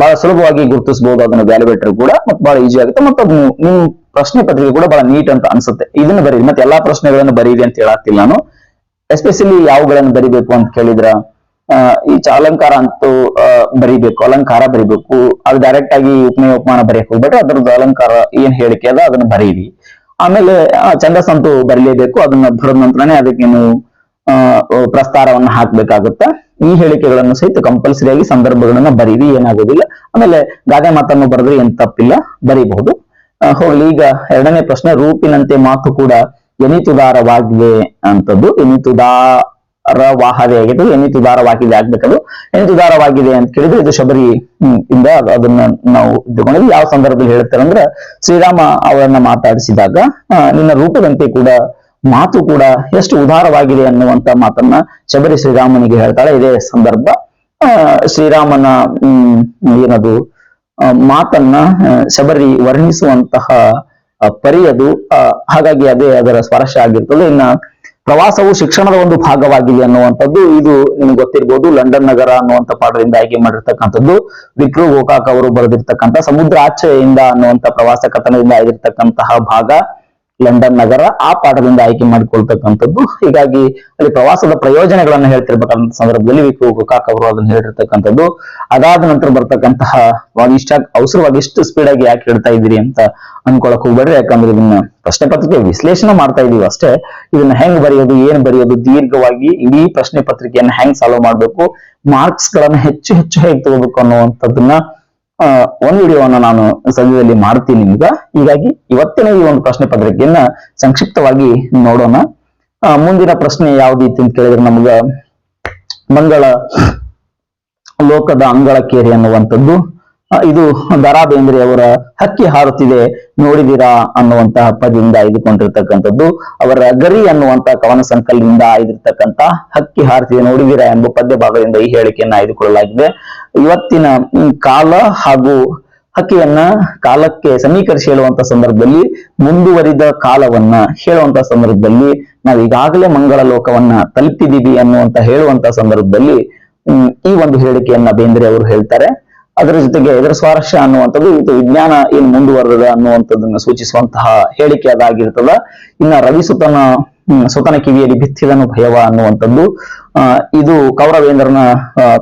ಬಹಳ ಸುಲಭವಾಗಿ ಗುರುತಿಸಬಹುದು ಅದನ್ನ ವ್ಯಾಲ್ಯೂಬೇಟರ್ ಕೂಡ ಮತ್ತೆ ಬಹಳ ಈಸಿ ಆಗುತ್ತೆ. ಮತ್ತೆ ಅದು ನಿಮ್ ಪ್ರಶ್ನೆ ಪತ್ರಿಕೆ ಕೂಡ ಬಹಳ ನೀಟ್ ಅಂತ ಅನ್ಸುತ್ತೆ. ಇದನ್ನ ಬರೀರಿ. ಮತ್ತೆ ಎಲ್ಲಾ ಪ್ರಶ್ನೆಗಳನ್ನು ಬರೀರಿ ಅಂತ ಹೇಳಾಗ್ತಿಲ್ಲ ನಾನು. ಎಸ್ಪೆಷಲಿ ಯಾವುಗಳನ್ನು ಬರಿಬೇಕು ಅಂತ ಕೇಳಿದ್ರ ಈ ಅಲಂಕಾರ ಅಂತೂ ಬರಿಬೇಕು ಅಲಂಕಾರ ಬರಿಬೇಕು. ಅದು ಡೈರೆಕ್ಟ್ ಆಗಿ ಉಪಮೇಯ ಉಪಮಾನ ಬರೆಯಕ್ ಹೋಗ್ಬೇಡ್ರಿ ಅದ್ರದ್ದು ಅಲಂಕಾರ ಏನ್ ಹೇಳಿಕೆ ಅದ ಅದನ್ನ ಬರೀರಿ. ಆಮೇಲೆ ಆ, ಛಂದಸ್ ಅಂತೂ ಬರೀಲೇಬೇಕು ಅದನ್ನ ಬರದ ನಂತರನೇ ಅದಕ್ಕೆ ನೀವು ಪ್ರಸ್ತಾರವನ್ನ ಹಾಕ್ಬೇಕಾಗುತ್ತೆ. ಈ ಹೇಳಿಕೆಗಳನ್ನು ಸಹಿತ ಕಂಪಲ್ಸರಿ ಆಗಿ ಸಂದರ್ಭಗಳನ್ನ ಬರೀರಿ ಏನಾಗೋದಿಲ್ಲ. ಆಮೇಲೆ ಗಾದೆ ಮಾತನ್ನು ಬರೆದ್ರೆ ಏನ್ ತಪ್ಪಿಲ್ಲ ಬರೀಬಹುದು. ಹೋಗ್ಲಿ ಈಗ ಎರಡನೇ ಪ್ರಶ್ನೆ ರೂಪಿನಂತೆ ಮಾತು ಕೂಡ ಎನಿತುದಾರವಾಗಿದೆ ಅಂತದ್ದು ಎನಿತುದಾರ ವಾಹದೆ ಆಗಿತ್ತು ಎನಿತುದಾರವಾಗಿದೆ ಆಗ್ಬೇಕದು. ಎನಿತುದಾರವಾಗಿದೆ ಅಂತ ಕೇಳಿದ್ರೆ ಇದು ಶಬರಿ ಇಂದ ಅದನ್ನ ನಾವು ತಗೊಂಡಿದ್ವಿ ಯಾವ ಸಂದರ್ಭದಲ್ಲಿ ಹೇಳ್ತಾರೆ ಅಂದ್ರೆ, ಶ್ರೀರಾಮ ಅವರನ್ನ ಮಾತಾಡಿಸಿದಾಗ ನಿನ್ನ ರೂಪದಂತೆ ಕೂಡ, ಮಾತು ಕೂಡ ಎಷ್ಟು ಉದಾರವಾಗಿದೆ ಅನ್ನುವಂತ ಮಾತನ್ನ ಶಬರಿ ಶ್ರೀರಾಮನಿಗೆ ಹೇಳ್ತಾಳೆ. ಇದೇ ಸಂದರ್ಭ ಶ್ರೀರಾಮನ ಏನದು ಮಾತನ್ನ ಶಬರಿ ವರ್ಣಿಸುವಂತಹ ಪರಿಯದು ಅದು ಹಾಗಾಗಿ ಅದೇ ಅದರ ಸ್ಪರ್ಶ ಆಗಿರ್ತದೆ. ಇನ್ನ ಪ್ರವಾಸವು ಶಿಕ್ಷಣದ ಒಂದು ಭಾಗವಾಗಿದೆ ಅನ್ನುವಂಥದ್ದು ಇದು ನಿಮ್ಗೆ ಗೊತ್ತಿರ್ಬೋದು. ಲಂಡನ್ ನಗರ ಅನ್ನುವಂಥ ಪಾಠದಿಂದ ಆಯ್ಕೆ ಮಾಡಿರ್ತಕ್ಕಂಥದ್ದು. ವಿಕ್ರು ಗೋಕಾಕ್ ಅವರು ಬರೆದಿರ್ತಕ್ಕಂಥ ಸಮುದ್ರ ಆಚೆಯಿಂದ ಅನ್ನುವಂಥ ಪ್ರವಾಸ ಕಥನದಿಂದ ಆಗಿರ್ತಕ್ಕಂತಹ ಭಾಗ. ಲಂಡನ್ ನಗರ ಆ ಪಾಠದಿಂದ ಆಯ್ಕೆ ಮಾಡಿಕೊಳ್ತಕ್ಕಂಥದ್ದು. ಹೀಗಾಗಿ ಅಲ್ಲಿ ಪ್ರವಾಸದ ಪ್ರಯೋಜನಗಳನ್ನ ಹೇಳ್ತಿರ್ಬೇಕಂತ ಸಂದರ್ಭದಲ್ಲಿ ವಿಕು ಗೋಕಾಕ್ ಅವರು ಅದನ್ನ ಹೇಳಿರ್ತಕ್ಕಂಥದ್ದು. ಅದಾದ ನಂತರ ಬರ್ತಕ್ಕಂತಹ ಇಷ್ಟ ಅವಸರವಾಗಿ ಎಷ್ಟು ಸ್ಪೀಡ್ ಆಗಿ ಯಾಕೆ ಹೇಳ್ತಾ ಇದ್ದೀರಿ ಅಂತ ಅನ್ಕೊಳಕ್ ಹೋಗ್ಬೇಡ್ರಿ. ಯಾಕಂದ್ರೆ ಇದನ್ನ ಪ್ರಶ್ನೆ ಪತ್ರಿಕೆ ವಿಶ್ಲೇಷಣೆ ಮಾಡ್ತಾ ಇದೀವಿ ಅಷ್ಟೇ. ಇದನ್ನ ಹೆಂಗ್ ಬರೆಯೋದು, ಏನ್ ಬರೆಯೋದು, ದೀರ್ಘವಾಗಿ ಇಡೀ ಪ್ರಶ್ನೆ ಪತ್ರಿಕೆಯನ್ನ ಹೆಂಗ್ ಸಾಲ್ವ್ ಮಾಡ್ಬೇಕು ಮಾರ್ಕ್ಸ್ ಗಳನ್ನ ಹೆಚ್ಚು ಹೆಚ್ಚು ಹೇಗೆ ತಗೋಬೇಕು ಅನ್ನುವಂಥದ್ದನ್ನ ಒಂದ್ ವಿಡಿಯೋವನ್ನ ನಾನು ಸದ್ಯದಲ್ಲಿ ಮಾಡ್ತೀನಿ ಈಗ. ಹೀಗಾಗಿ ಇವತ್ತಿನ ಈ ಒಂದು ಪ್ರಶ್ನೆ ಪತ್ರಿಕೆಯನ್ನ ಸಂಕ್ಷಿಪ್ತವಾಗಿ ನೋಡೋಣ. ಮುಂದಿನ ಪ್ರಶ್ನೆ ಯಾವ್ದಿತ್ತು ಅಂತ ಕೇಳಿದ್ರೆ ನಮ್ಗ ಮಂಗಳ ಲೋಕದ ಅಂಗಳಕೇರಿ ಅನ್ನುವಂಥದ್ದು. ಆ, ಇದು ದರಾ ಬೇಂದ್ರೆ ಅವರ ಹಕ್ಕಿ ಹಾರುತ್ತಿದೆ, ನೋಡಿದಿರಾ ಅನ್ನುವಂತಹ ಪದದಿಂದ ಆಯ್ದುಕೊಂಡಿರ್ತಕ್ಕಂಥದ್ದು. ಅವರ ಗರಿ ಅನ್ನುವಂತಹ ಕವನ ಸಂಕಲನದಿಂದ ಆಯ್ದಿರ್ತಕ್ಕಂತ ಹಕ್ಕಿ ಹಾರುತ್ತಿದೆ, ನೋಡಿದಿರಾ ಎಂಬ ಪದ್ಯ ಭಾಗದಿಂದ ಈ ಹೇಳಿಕೆಯನ್ನು ಆಯ್ದುಕೊಳ್ಳಲಾಗಿದೆ. ಇವತ್ತಿನ ಕಾಲ ಹಾಗೂ ಹಕ್ಕಿಯನ್ನ ಕಾಲಕ್ಕೆ ಸಮೀಕರಿಸಿ ಹೇಳುವಂತ ಸಂದರ್ಭದಲ್ಲಿ, ಮುಂದುವರಿದ ಕಾಲವನ್ನ ಹೇಳುವಂತ ಸಂದರ್ಭದಲ್ಲಿ, ನಾವು ಈಗಾಗಲೇ ಮಂಗಳ ಲೋಕವನ್ನ ತಲುಪಿದೀವಿ ಅನ್ನುವಂತ ಹೇಳುವಂತ ಸಂದರ್ಭದಲ್ಲಿ ಈ ಒಂದು ಹೇಳಿಕೆಯನ್ನ ಬೇಂದ್ರೆ ಅವರು ಹೇಳ್ತಾರೆ. ಅದರ ಜೊತೆಗೆ ಇದರ ಸ್ವಾರಸ್ಯ ಅನ್ನುವಂಥದ್ದು ಇದು ವಿಜ್ಞಾನ ಏನು ಮುಂದುವರೆದ ಅನ್ನುವಂಥದ್ದನ್ನ ಸೂಚಿಸುವಂತಹ ಹೇಳಿಕೆ ಅದಾಗಿರ್ತದ. ಇನ್ನ ರವಿ ಸುತನ ಸುತನ ಕಿವಿಯಲ್ಲಿ ಬಿತ್ತಿದನು ಭಯವ ಅನ್ನುವಂಥದ್ದು. ಇದು ಕೌರವೇಂದ್ರನ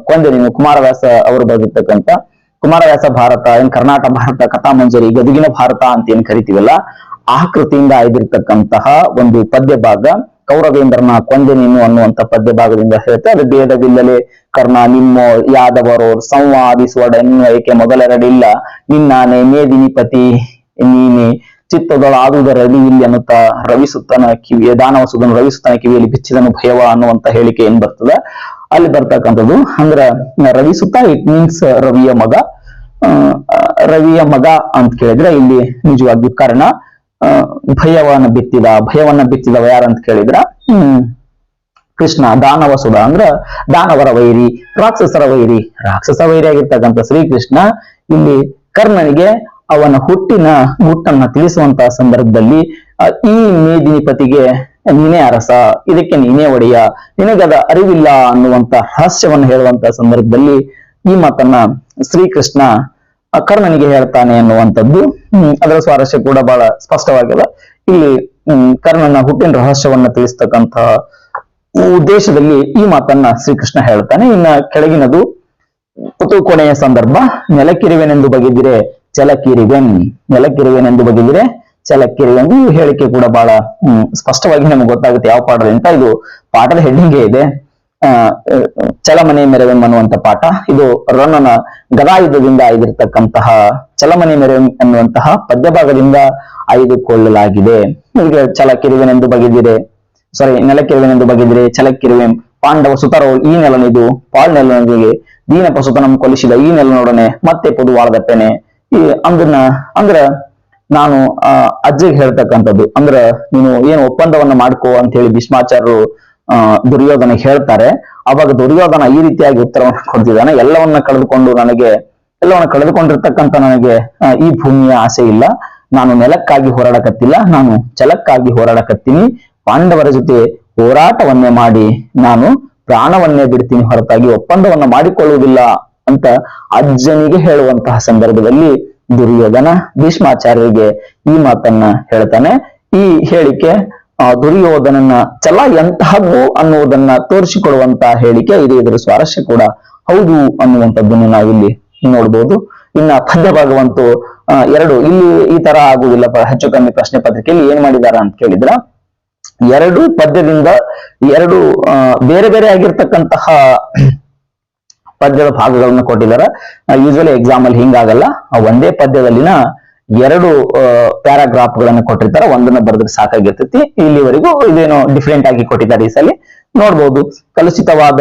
ಕೊಂದೆ ಕುಮಾರವ್ಯಾಸ ಅವರು ಬರೆದಿರ್ತಕ್ಕಂಥ ಕುಮಾರವ್ಯಾಸ ಭಾರತ, ಏನ್ ಕರ್ನಾಟಕ ಭಾರತ, ಕಥಾಮಂಜರಿ, ಗದುಗಿನ ಭಾರತ ಅಂತ ಏನ್ ಕರಿತೀವಲ್ಲ, ಆ ಕೃತಿಯಿಂದ ಒಂದು ಪದ್ಯ ಭಾಗ ಕೌರವೇಂದ್ರನ ಕೊಂದೆ ನೀನು ಅನ್ನುವಂತ ಪದ್ಯ ಭಾಗದಿಂದ ಹೇಳ್ತಾ ಅದು ಭೇದವಿಲ್ಲಲೆ ಕರ್ಣ ನಿಮ್ಮ ಯಾದವರು ಸಂವಾದಿಸುವಡೆನ್ನುವೈಕೆ ಮೊದಲೆರಡಿಲ್ಲ. ನಿನ್ನಾನೆ ಮೇದಿನಿಪತಿ ನೀನೆ ಚಿತ್ತದೊಳ ಆದುದರ ಅಡಿ ಇಲ್ಲಿ ಅನ್ನುತ್ತಾ ರವಿಸುತ್ತನ ಕಿವಿ ದಾನವ ಸುಧನು ರವಿಸುತ್ತನ ಕಿವಿಯಲ್ಲಿ ಬಿಚ್ಚಿದನು ಭಯವ ಅನ್ನುವಂತ ಹೇಳಿಕೆ ಏನ್ ಬರ್ತದ? ಅಲ್ಲಿ ಬರ್ತಕ್ಕಂಥದ್ದು ಅಂದ್ರ ರವಿಸುತ್ತ ಇಟ್ ಮೀನ್ಸ್ ರವಿಯ ಮಗ. ರವಿಯ ಮಗ ಅಂತ ಕೇಳಿದ್ರೆ ಇಲ್ಲಿ ನಿಜವಾಗಿಯೂ ಕಾರಣ. ಭಯವನ್ನ ಬಿತ್ತಿದ ಭಯವನ್ನ ಬಿತ್ತಿದವ ಯಾರಂತ ಕೇಳಿದ್ರ? ಹ್ಮ್. ಕೃಷ್ಣ ದಾನವ ಸುಧ ಅಂದ್ರ ದಾನವರ ವೈರಿ ರಾಕ್ಷಸರ ವೈರಿ. ರಾಕ್ಷಸ ವೈರಿ ಆಗಿರ್ತಕ್ಕಂಥ ಶ್ರೀಕೃಷ್ಣ ಇಲ್ಲಿ ಕರ್ಣನಿಗೆ ಅವನ ಹುಟ್ಟಿನ ಗುಟ್ಟನ್ನ ತಿಳಿಸುವಂತಹ ಸಂದರ್ಭದಲ್ಲಿ ಈ ಮೇದಿನಿಪತಿಗೆ ನೀನೇ ಅರಸ ಇದಕ್ಕೆ ನೀನೇ ಒಡೆಯ ನಿನಗದ ಅರಿವಿಲ್ಲ ಅನ್ನುವಂತ ರಹಸ್ಯವನ್ನು ಹೇಳುವಂತ ಸಂದರ್ಭದಲ್ಲಿ ಈ ಮಾತನ್ನ ಶ್ರೀಕೃಷ್ಣ ಕರ್ಣನಿಗೆ ಹೇಳ್ತಾನೆ ಅನ್ನುವಂಥದ್ದು ಅದರ ಸ್ವಾರಸ್ಯ ಕೂಡ ಬಹಳ ಸ್ಪಷ್ಟವಾಗಿಲ್ಲ ಇಲ್ಲಿ ಕರ್ಣನ ಹುಟ್ಟಿನ ರಹಸ್ಯವನ್ನ ತಿಳಿಸ್ತಕ್ಕಂತಹ ಉದ್ದೇಶದಲ್ಲಿ ಈ ಮಾತನ್ನ ಶ್ರೀಕೃಷ್ಣ ಹೇಳ್ತಾನೆ. ಇನ್ನ ಕೆಳಗಿನದು ಋತು ಕೊನೆಯ ಸಂದರ್ಭ ನೆಲಕಿರಿವೆನೆಂದು ಬಗೆದಿರೆ ಚಲಕಿರಿವೆನ್ ನೆಲಕಿರಿವೆನೆಂದು ಬಗೆದಿರೆ ಛಲಕ್ಕಿರಿವೆನ್ ಈ ಹೇಳಿಕೆ ಕೂಡ ಬಹಳ ಸ್ಪಷ್ಟವಾಗಿ ನಮ್ಗೆ ಗೊತ್ತಾಗುತ್ತೆ ಯಾವ ಅಂತ ಇದು ಪಾಠದ ಹೆಡ್ಡಿಂಗೇ ಇದೆ. ಚಲಮನೆ ಮೆರವೆಂ ಅನ್ನುವಂತ ಪಾಠ. ಇದು ರೊನ್ನನ ಗದಾಯುಧದಿಂದ ಆಗಿರ್ತಕ್ಕಂತಹ ಚಲಮನೆ ಮೆರವೆಂ ಅನ್ನುವಂತಹ ಪದ್ಯಭಾಗದಿಂದ ಆಯ್ದುಕೊಳ್ಳಲಾಗಿದೆ. ಈಗ ಛಲಕ್ಕಿರುವೆನೆಂದು ಬಗೆದಿರೆ ಸಾರಿ ನೆಲಕ್ಕಿರುವೆನೆಂದು ಬಗೆದಿರೆ ಛಲಕ್ಕಿರುವೆಂ ಪಾಂಡವ ಸುತರೋ, ಈ ನೆಲನಿದು ಪಾಳ್ ನೆಲನಿಗೆ ಸುತನಂ ಕೊಲಿಸಿದ ಈ ನೆಲನೊಡನೆ ಮತ್ತೆ ಪೊದುವಾಳದಪ್ಪೆನೆ ಈ ಅಂದ್ರನ ಅಂದ್ರ ನಾನು ಅಜ್ಜಿಗೆ ಹೇಳ್ತಕ್ಕಂಥದ್ದು. ಅಂದ್ರ ನೀನು ಏನು ಒಪ್ಪಂದವನ್ನ ಮಾಡ್ಕೋ ಅಂತ ಹೇಳಿ ಭೀಷ್ಮಾಚಾರ್ಯರು ದುರ್ಯೋಧನ ಹೇಳ್ತಾರೆ. ಅವಾಗ ದುರ್ಯೋಧನ ಈ ರೀತಿಯಾಗಿ ಉತ್ತರವನ್ನು ಕೊಡ್ತಿದ್ದಾನೆ. ಎಲ್ಲವನ್ನ ಕಳೆದುಕೊಂಡು ನನಗೆ, ಎಲ್ಲವನ್ನ ಕಳೆದುಕೊಂಡಿರ್ತಕ್ಕಂಥ ನನಗೆ ಈ ಭೂಮಿಯ ಆಸೆ ಇಲ್ಲ. ನಾನು ನೆಲಕ್ಕಾಗಿ ಹೋರಾಡಕತ್ತಿಲ್ಲ. ನಾನು ಛಲಕ್ಕಾಗಿ ಹೋರಾಡಕತ್ತೀನಿ. ಪಾಂಡವರ ಜೊತೆ ಹೋರಾಟವನ್ನೇ ಮಾಡಿ ನಾನು ಪ್ರಾಣವನ್ನೇ ಬಿಡ್ತೀನಿ. ಹೊರತಾಗಿ ಒಪ್ಪಂದವನ್ನ ಮಾಡಿಕೊಳ್ಳುವುದಿಲ್ಲ ಅಂತ ಅಜ್ಜನಿಗೆ ಹೇಳುವಂತಹ ಸಂದರ್ಭದಲ್ಲಿ ದುರ್ಯೋಧನ ಭೀಷ್ಮಾಚಾರ್ಯರಿಗೆ ಈ ಮಾತನ್ನ ಹೇಳ್ತಾನೆ. ಈ ಹೇಳಿಕೆ ದುರ್ಯೋಧನನ ಛಲ ಎಂತಹದ್ದು ಅನ್ನುವುದನ್ನ ತೋರಿಸಿಕೊಡುವಂತಹ ಹೇಳಿಕೆ ಇದು. ಇದರ ಸ್ವಾರಸ್ಯ ಕೂಡ ಹೌದು ಅನ್ನುವಂಥದ್ದನ್ನು ನಾವಿಲ್ಲಿ ನೋಡ್ಬೋದು. ಇನ್ನ ಪದ್ಯ ಭಾಗವಂತೂ ಎರಡು. ಇಲ್ಲಿ ಈ ತರ ಆಗುವುದಿಲ್ಲ ಹೆಚ್ಚು ಕಮ್ಮಿ ಪ್ರಶ್ನೆ ಪತ್ರಿಕೆಯಲ್ಲಿ ಏನ್ ಮಾಡಿದಾರ ಅಂತ ಕೇಳಿದ್ರ. ಎರಡು ಪದ್ಯದಿಂದ ಎರಡು ಬೇರೆ ಬೇರೆ ಆಗಿರ್ತಕ್ಕಂತಹ ಪದ್ಯದ ಭಾಗಗಳನ್ನ ಕೊಟ್ಟಿದ್ದಾರೆ ಯೂಶಲಿ ಎಕ್ಸಾಮ್ ಅಲ್ಲಿ ಹಿಂಗಾಗಲ್ಲ. ಒಂದೇ ಪದ್ಯದಲ್ಲಿನ ಎರಡು ಪ್ಯಾರಾಗ್ರಾಫ್ ಗಳನ್ನ ಕೊಟ್ಟಿರ್ತಾರೆ. ಒಂದನ್ನ ಬರೆದ್ರೆ ಸಾಕಾಗಿರ್ತೈತಿ. ಇಲ್ಲಿವರೆಗೂ ಇದೇನೋ ಡಿಫ್ರೆಂಟ್ ಆಗಿ ಕೊಟ್ಟಿದ್ದಾರೆ ಈ ಸಲ. ನೋಡ್ಬೋದು. ಕಲುಷಿತವಾದ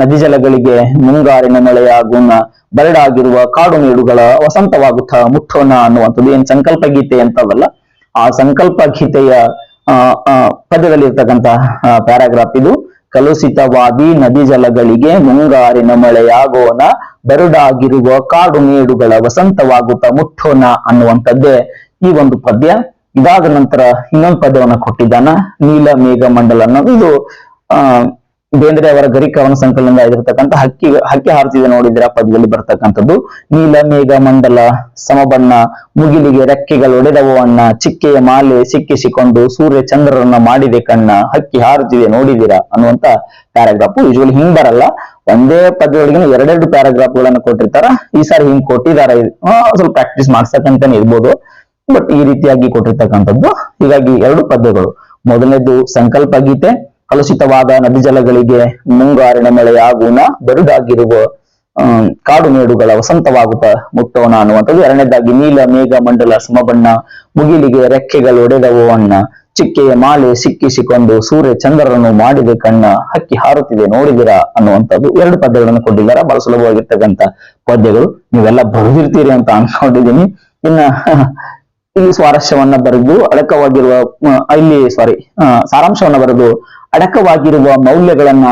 ನದಿ ಜಲಗಳಿಗೆ ಮುಂಗಾರಿನ ಮಳೆಯ ಗುಣ, ಬರಡಾಗಿರುವ ಕಾಡು ನೀಡುಗಳ ವಸಂತವಾಗುತ್ತಾ ಮುಟ್ಟೋಣ ಅನ್ನುವಂಥದ್ದು ಏನ್ ಸಂಕಲ್ಪ ಗೀತೆ ಅಂತವಲ್ಲ ಆ ಸಂಕಲ್ಪ ಗೀತೆಯ ಪದ್ಯದಲ್ಲಿ ಇರ್ತಕ್ಕಂತ ಪ್ಯಾರಾಗ್ರಾಫ್ ಇದು. ಕಲುಷಿತವಾದಿ ನದಿ ಜಲಗಳಿಗೆ ಮುಂಗಾರಿನ ಮಳೆಯಾಗೋಣ ಬರಡಾಗಿರುವ ಕಾಡು ಮೇಡುಗಳ ವಸಂತವಾಗುತ್ತ ಮುಟ್ಟೋಣ ಅನ್ನುವಂಥದ್ದೇ ಈ ಒಂದು ಪದ್ಯ. ಇದಾದ ನಂತರ ಇನ್ನೊಂದು ಪದ್ಯವನ್ನು ಕೊಟ್ಟಿದ್ದಾನ ನೀಲ ಮೇಘ ಮಂಡಲ ಅನ್ನೋದು ಆ ಬೇಂದ್ರೆ ಅವರ ಗರಿಕವನ ಸಂಕಲನದಿಂದ ಆಗಿರ್ತಕ್ಕಂಥ ಹಕ್ಕಿ ಹಕ್ಕಿ ಹಾರುತ್ತಿದೆ ನೋಡಿದ್ರೆ ಆ ಪದ್ಯದಲ್ಲಿ ಬರ್ತಕ್ಕಂಥದ್ದು. ನೀಲ, ಮೇಘ, ಮಂಡಲ, ಸಮಬಣ್ಣ, ಮುಗಿಲಿಗೆ ರೆಕ್ಕೆಗಳು, ಒಡೆದವು ಅಣ್ಣ, ಚಿಕ್ಕೆಯ ಮಾಲೆ ಸಿಕ್ಕಿಸಿಕೊಂಡು ಸೂರ್ಯ ಚಂದ್ರರನ್ನ ಮಾಡಿದೆ ಕಣ್ಣ, ಹಕ್ಕಿ ಹಾರುತ್ತಿದೆ ನೋಡಿದಿರಾ ಅನ್ನುವಂತ ಪ್ಯಾರಾಗ್ರಾಫ್ ಯೂಶುವಲಿ ಹಿಂಗ್ ಬರಲ್ಲ. ಒಂದೇ ಪದ್ಯದೊಳಗಿನ ಎರಡೆರಡು ಪ್ಯಾರಾಗ್ರಾಫ್ ಗಳನ್ನ ಕೊಟ್ಟಿರ್ತಾರ. ಈ ಸಾರಿ ಹಿಂಗ್ ಕೊಟ್ಟಿದಾರ. ಸ್ವಲ್ಪ ಪ್ರಾಕ್ಟೀಸ್ ಮಾಡ್ಸಕ್ಕಂತಾನೆ ಇರ್ಬೋದು. ಬಟ್ ಈ ರೀತಿಯಾಗಿ ಕೊಟ್ಟಿರ್ತಕ್ಕಂಥದ್ದು. ಹೀಗಾಗಿ ಎರಡು ಪದ್ಯಗಳು. ಮೊದಲನೇದು ಸಂಕಲ್ಪ ಗೀತೆ ಕಲುಷಿತವಾದ ನದಿ ಜಲಗಳಿಗೆ ಮುಂಗಾರಿನ ಮಳೆಯಾಗುವ ಬರುಡಾಗಿರುವ ಕಾಡು ಮೇಡುಗಳ ವಸಂತವಾಗುತ್ತ ಮುಟ್ಟೋಣ ಅನ್ನುವಂಥದ್ದು ಎರಡನೇದಾಗಿ ನೀಲ ಮೇಘ ಮಂಡಲ ಸಮಬಣ್ಣ ಮುಗಿಲಿಗೆ ರೆಕ್ಕೆಗಳು ಒಡೆದವು ಅಣ್ಣ. ಚಿಕ್ಕೆಯ ಮಾಲೆ ಸಿಕ್ಕಿಸಿಕೊಂಡು ಸೂರ್ಯ ಚಂದ್ರರನ್ನು ಮಾಡಿದೆ ಕಣ್ಣ. ಹಕ್ಕಿ ಹಾರುತ್ತಿದೆ ನೋಡಿದಿರಾ ಅನ್ನುವಂಥದ್ದು ಎರಡು ಪದ್ಯಗಳನ್ನು ಕೊಟ್ಟಿದ್ದಾರೆ. ಬಹಳ ಸುಲಭವಾಗಿರ್ತಕ್ಕಂಥ ಪದ್ಯಗಳು. ನೀವೆಲ್ಲ ಬರೆದಿರ್ತೀರಿ ಅಂತ ಅನ್ಕೊಂಡಿದ್ದೀನಿ. ಇನ್ನ ಇಲ್ಲಿ ಸ್ವಾರಸ್ಯವನ್ನ ಬರೆದು ಅಡಕವಾಗಿರುವ ಇಲ್ಲಿ ಸಾರಿ ಸಾರಾಂಶವನ್ನ ಬರೆದು ಅಡಕವಾಗಿರುವ ಮೌಲ್ಯಗಳನ್ನ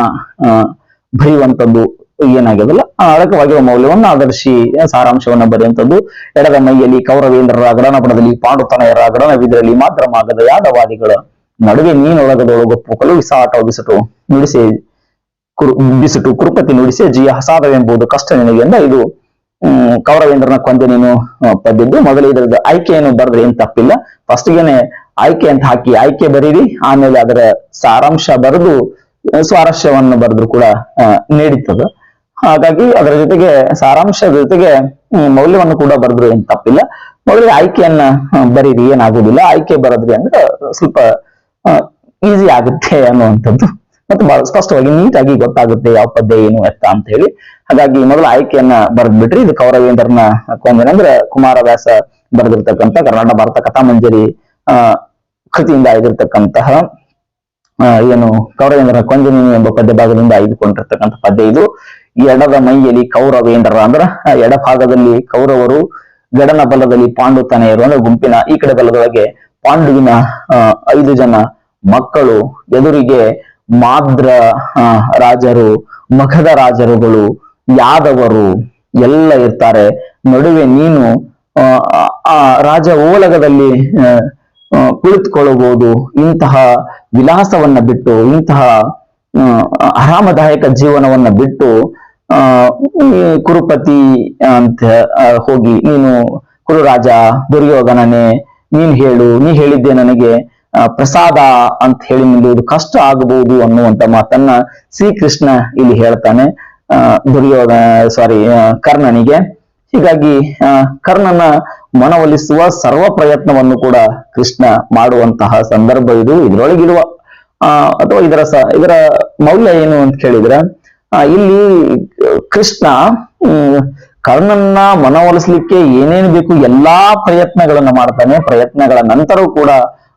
ಬರೆಯುವಂಥದ್ದು ಏನಾಗ್ಯದಲ್ಲ, ಆ ಅಡಕವಾಗಿರುವ ಮೌಲ್ಯವನ್ನ ಆಧರಿಸಿ ಸಾರಾಂಶವನ್ನ ಬರೆಯುವಂಥದ್ದು. ಎಡದ ಮೈಯಲ್ಲಿ ಕೌರವೇಂದ್ರರ ಗಡನಪಡದಲ್ಲಿ ಪಾಂಡುತನಯರ ಗಡನವಿದ್ರಲ್ಲಿ ಮಾತ್ರ ಮಾಗದ ಯಾದವಾದಿಗಳ ನಡುವೆ ನೀನೊಳಗದೊಳಗು ಪುಕಲು ವಿಸಾಟ ಬಿಸಟು ನುಡಿಸಿ ಕುರು, ಬಿಸಿಟು ಕುರುಪತಿ ನುಡಿಸಿ, ಜಿಯ ಹಸಾದವೆಂಬುದು ಕಷ್ಟ ನಿನಗೆ ಎಂದ ಇದು ಕೌರವೇಂದ್ರನ ಕೊಂದೆ ನೀನು ಪದ್ಯದ್ದು. ಮೊದಲು ಇದರದ ಆಯ್ಕೆಯನ್ನು ಬರೆದ್ರೆ ಏನ್ ತಪ್ಪಿಲ್ಲ. ಫಸ್ಟ್ ಗೆನೆ ಆಯ್ಕೆ ಅಂತ ಹಾಕಿ ಆಯ್ಕೆ ಬರೀರಿ, ಆಮೇಲೆ ಅದರ ಸಾರಾಂಶ ಬರೆದು ಸ್ವಾರಸ್ಯವನ್ನು ಬರೆದ್ರು ಕೂಡ ನೀಡಿತ್ತದ. ಹಾಗಾಗಿ ಅದರ ಜೊತೆಗೆ, ಸಾರಾಂಶದ ಜೊತೆಗೆ ಮೌಲ್ಯವನ್ನು ಕೂಡ ಬರೆದ್ರು ಏನ್ ತಪ್ಪಿಲ್ಲ. ಮೊದಲಿಗೆ ಆಯ್ಕೆಯನ್ನ ಬರೀರಿ, ಏನಾಗುದಿಲ್ಲ. ಆಯ್ಕೆ ಬರದ್ರಿ ಅಂದ್ರೆ ಸ್ವಲ್ಪ ಈಸಿ ಆಗುತ್ತೆ ಅನ್ನುವಂಥದ್ದು. ಮತ್ತೆ ಬಹಳ ಸ್ಪಷ್ಟವಾಗಿ ನೀಟಾಗಿ ಗೊತ್ತಾಗುತ್ತೆ ಯಾವ ಪದ್ಯ ಏನು ಎತ್ತ ಅಂತ ಹೇಳಿ. ಹಾಗಾಗಿ ಮೊದಲು ಆಯ್ಕೆಯನ್ನ ಬರೆದ್ಬಿಟ್ರಿ. ಇದು ಕೌರವೇಂದ್ರನ ಕೊಂದನೆ ಅಂದ್ರೆ ಕುಮಾರವ್ಯಾಸ ಬರೆದಿರ್ತಕ್ಕಂಥ ಕರ್ನಾಟಕ ಭಾರತ ಕಥಾಮಂಜರಿ ಆ ಕೃತಿಯಿಂದ ಆಗಿರ್ತಕ್ಕಂತಹ ಏನು ಕೌರವೇಂದ್ರ ಕೊಂಜನಿ ಎಂಬ ಪದ್ಯ ಭಾಗದಿಂದ ಆಯ್ದುಕೊಂಡಿರ್ತಕ್ಕಂಥ ಪದ್ಯ ಇದು. ಎಡದ ಮೈಯಲ್ಲಿ ಕೌರವೇಂದ್ರ ಅಂದ್ರ ಎಡಭಾಗದಲ್ಲಿ ಕೌರವರು ಗಡನ ಬಲದಲ್ಲಿ ಪಾಂಡು ತನೆಯರು ಅಂದ್ರೆ ಗುಂಪಿನ ಈ ಕಡೆ ಬಲದೊಳಗೆ ಪಾಂಡುವಿನ ಐದು ಜನ ಮಕ್ಕಳು ಎದುರಿಗೆ ಮಾದ್ರ ರಾಜರು ಮಖದ ರಾಜರುಗಳು ಯಾದವರು ಎಲ್ಲ ಇರ್ತಾರೆ. ನಡುವೆ ನೀನು ಆ, ರಾಜ ಓಲಗದಲ್ಲಿ ಕುಳಿತುಕೊಳ್ಳಬಹುದು. ಇಂತಹ ವಿಲಾಸವನ್ನ ಬಿಟ್ಟು, ಇಂತಹ ಆರಾಮದಾಯಕ ಜೀವನವನ್ನ ಬಿಟ್ಟು ಕುರುಪತಿ ಅಂತ ಹೋಗಿ, ನೀನು ಕುರುರಾಜ, ದುರ್ಯೋಧನನೇ, ನೀನ್ ಹೇಳು, ನೀ ಹೇಳಿದ್ದೆ ನನಗೆ ಪ್ರಸಾದ ಅಂತ ಹೇಳಿ ನಿಲ್ಲುವುದು ಕಷ್ಟ ಆಗಬಹುದು ಅನ್ನುವಂತ ಮಾತನ್ನ ಶ್ರೀಕೃಷ್ಣ ಇಲ್ಲಿ ಹೇಳ್ತಾನೆ. ದುರ್ಯೋಧನ ಸಾರಿ ಕರ್ಣನಿಗೆ. ಹೀಗಾಗಿ ಕರ್ಣನ ಮನವೊಲಿಸುವ ಸರ್ವ ಪ್ರಯತ್ನವನ್ನು ಕೂಡ ಕೃಷ್ಣ ಮಾಡುವಂತಹ ಸಂದರ್ಭ ಇದು. ಇದರೊಳಗಿರುವ ಆ, ಅಥವಾ ಇದರ ಸ- ಇದರ ಮೌಲ್ಯ ಏನು ಅಂತ ಕೇಳಿದ್ರೆ ಇಲ್ಲಿ ಕೃಷ್ಣ ಕರ್ಣನ್ನ ಮನವೊಲಿಸ್ಲಿಕ್ಕೆ ಏನೇನು ಬೇಕು ಎಲ್ಲಾ ಪ್ರಯತ್ನಗಳನ್ನ ಮಾಡ್ತಾನೆ. ಪ್ರಯತ್ನಗಳ ನಂತರವೂ ಕೂಡ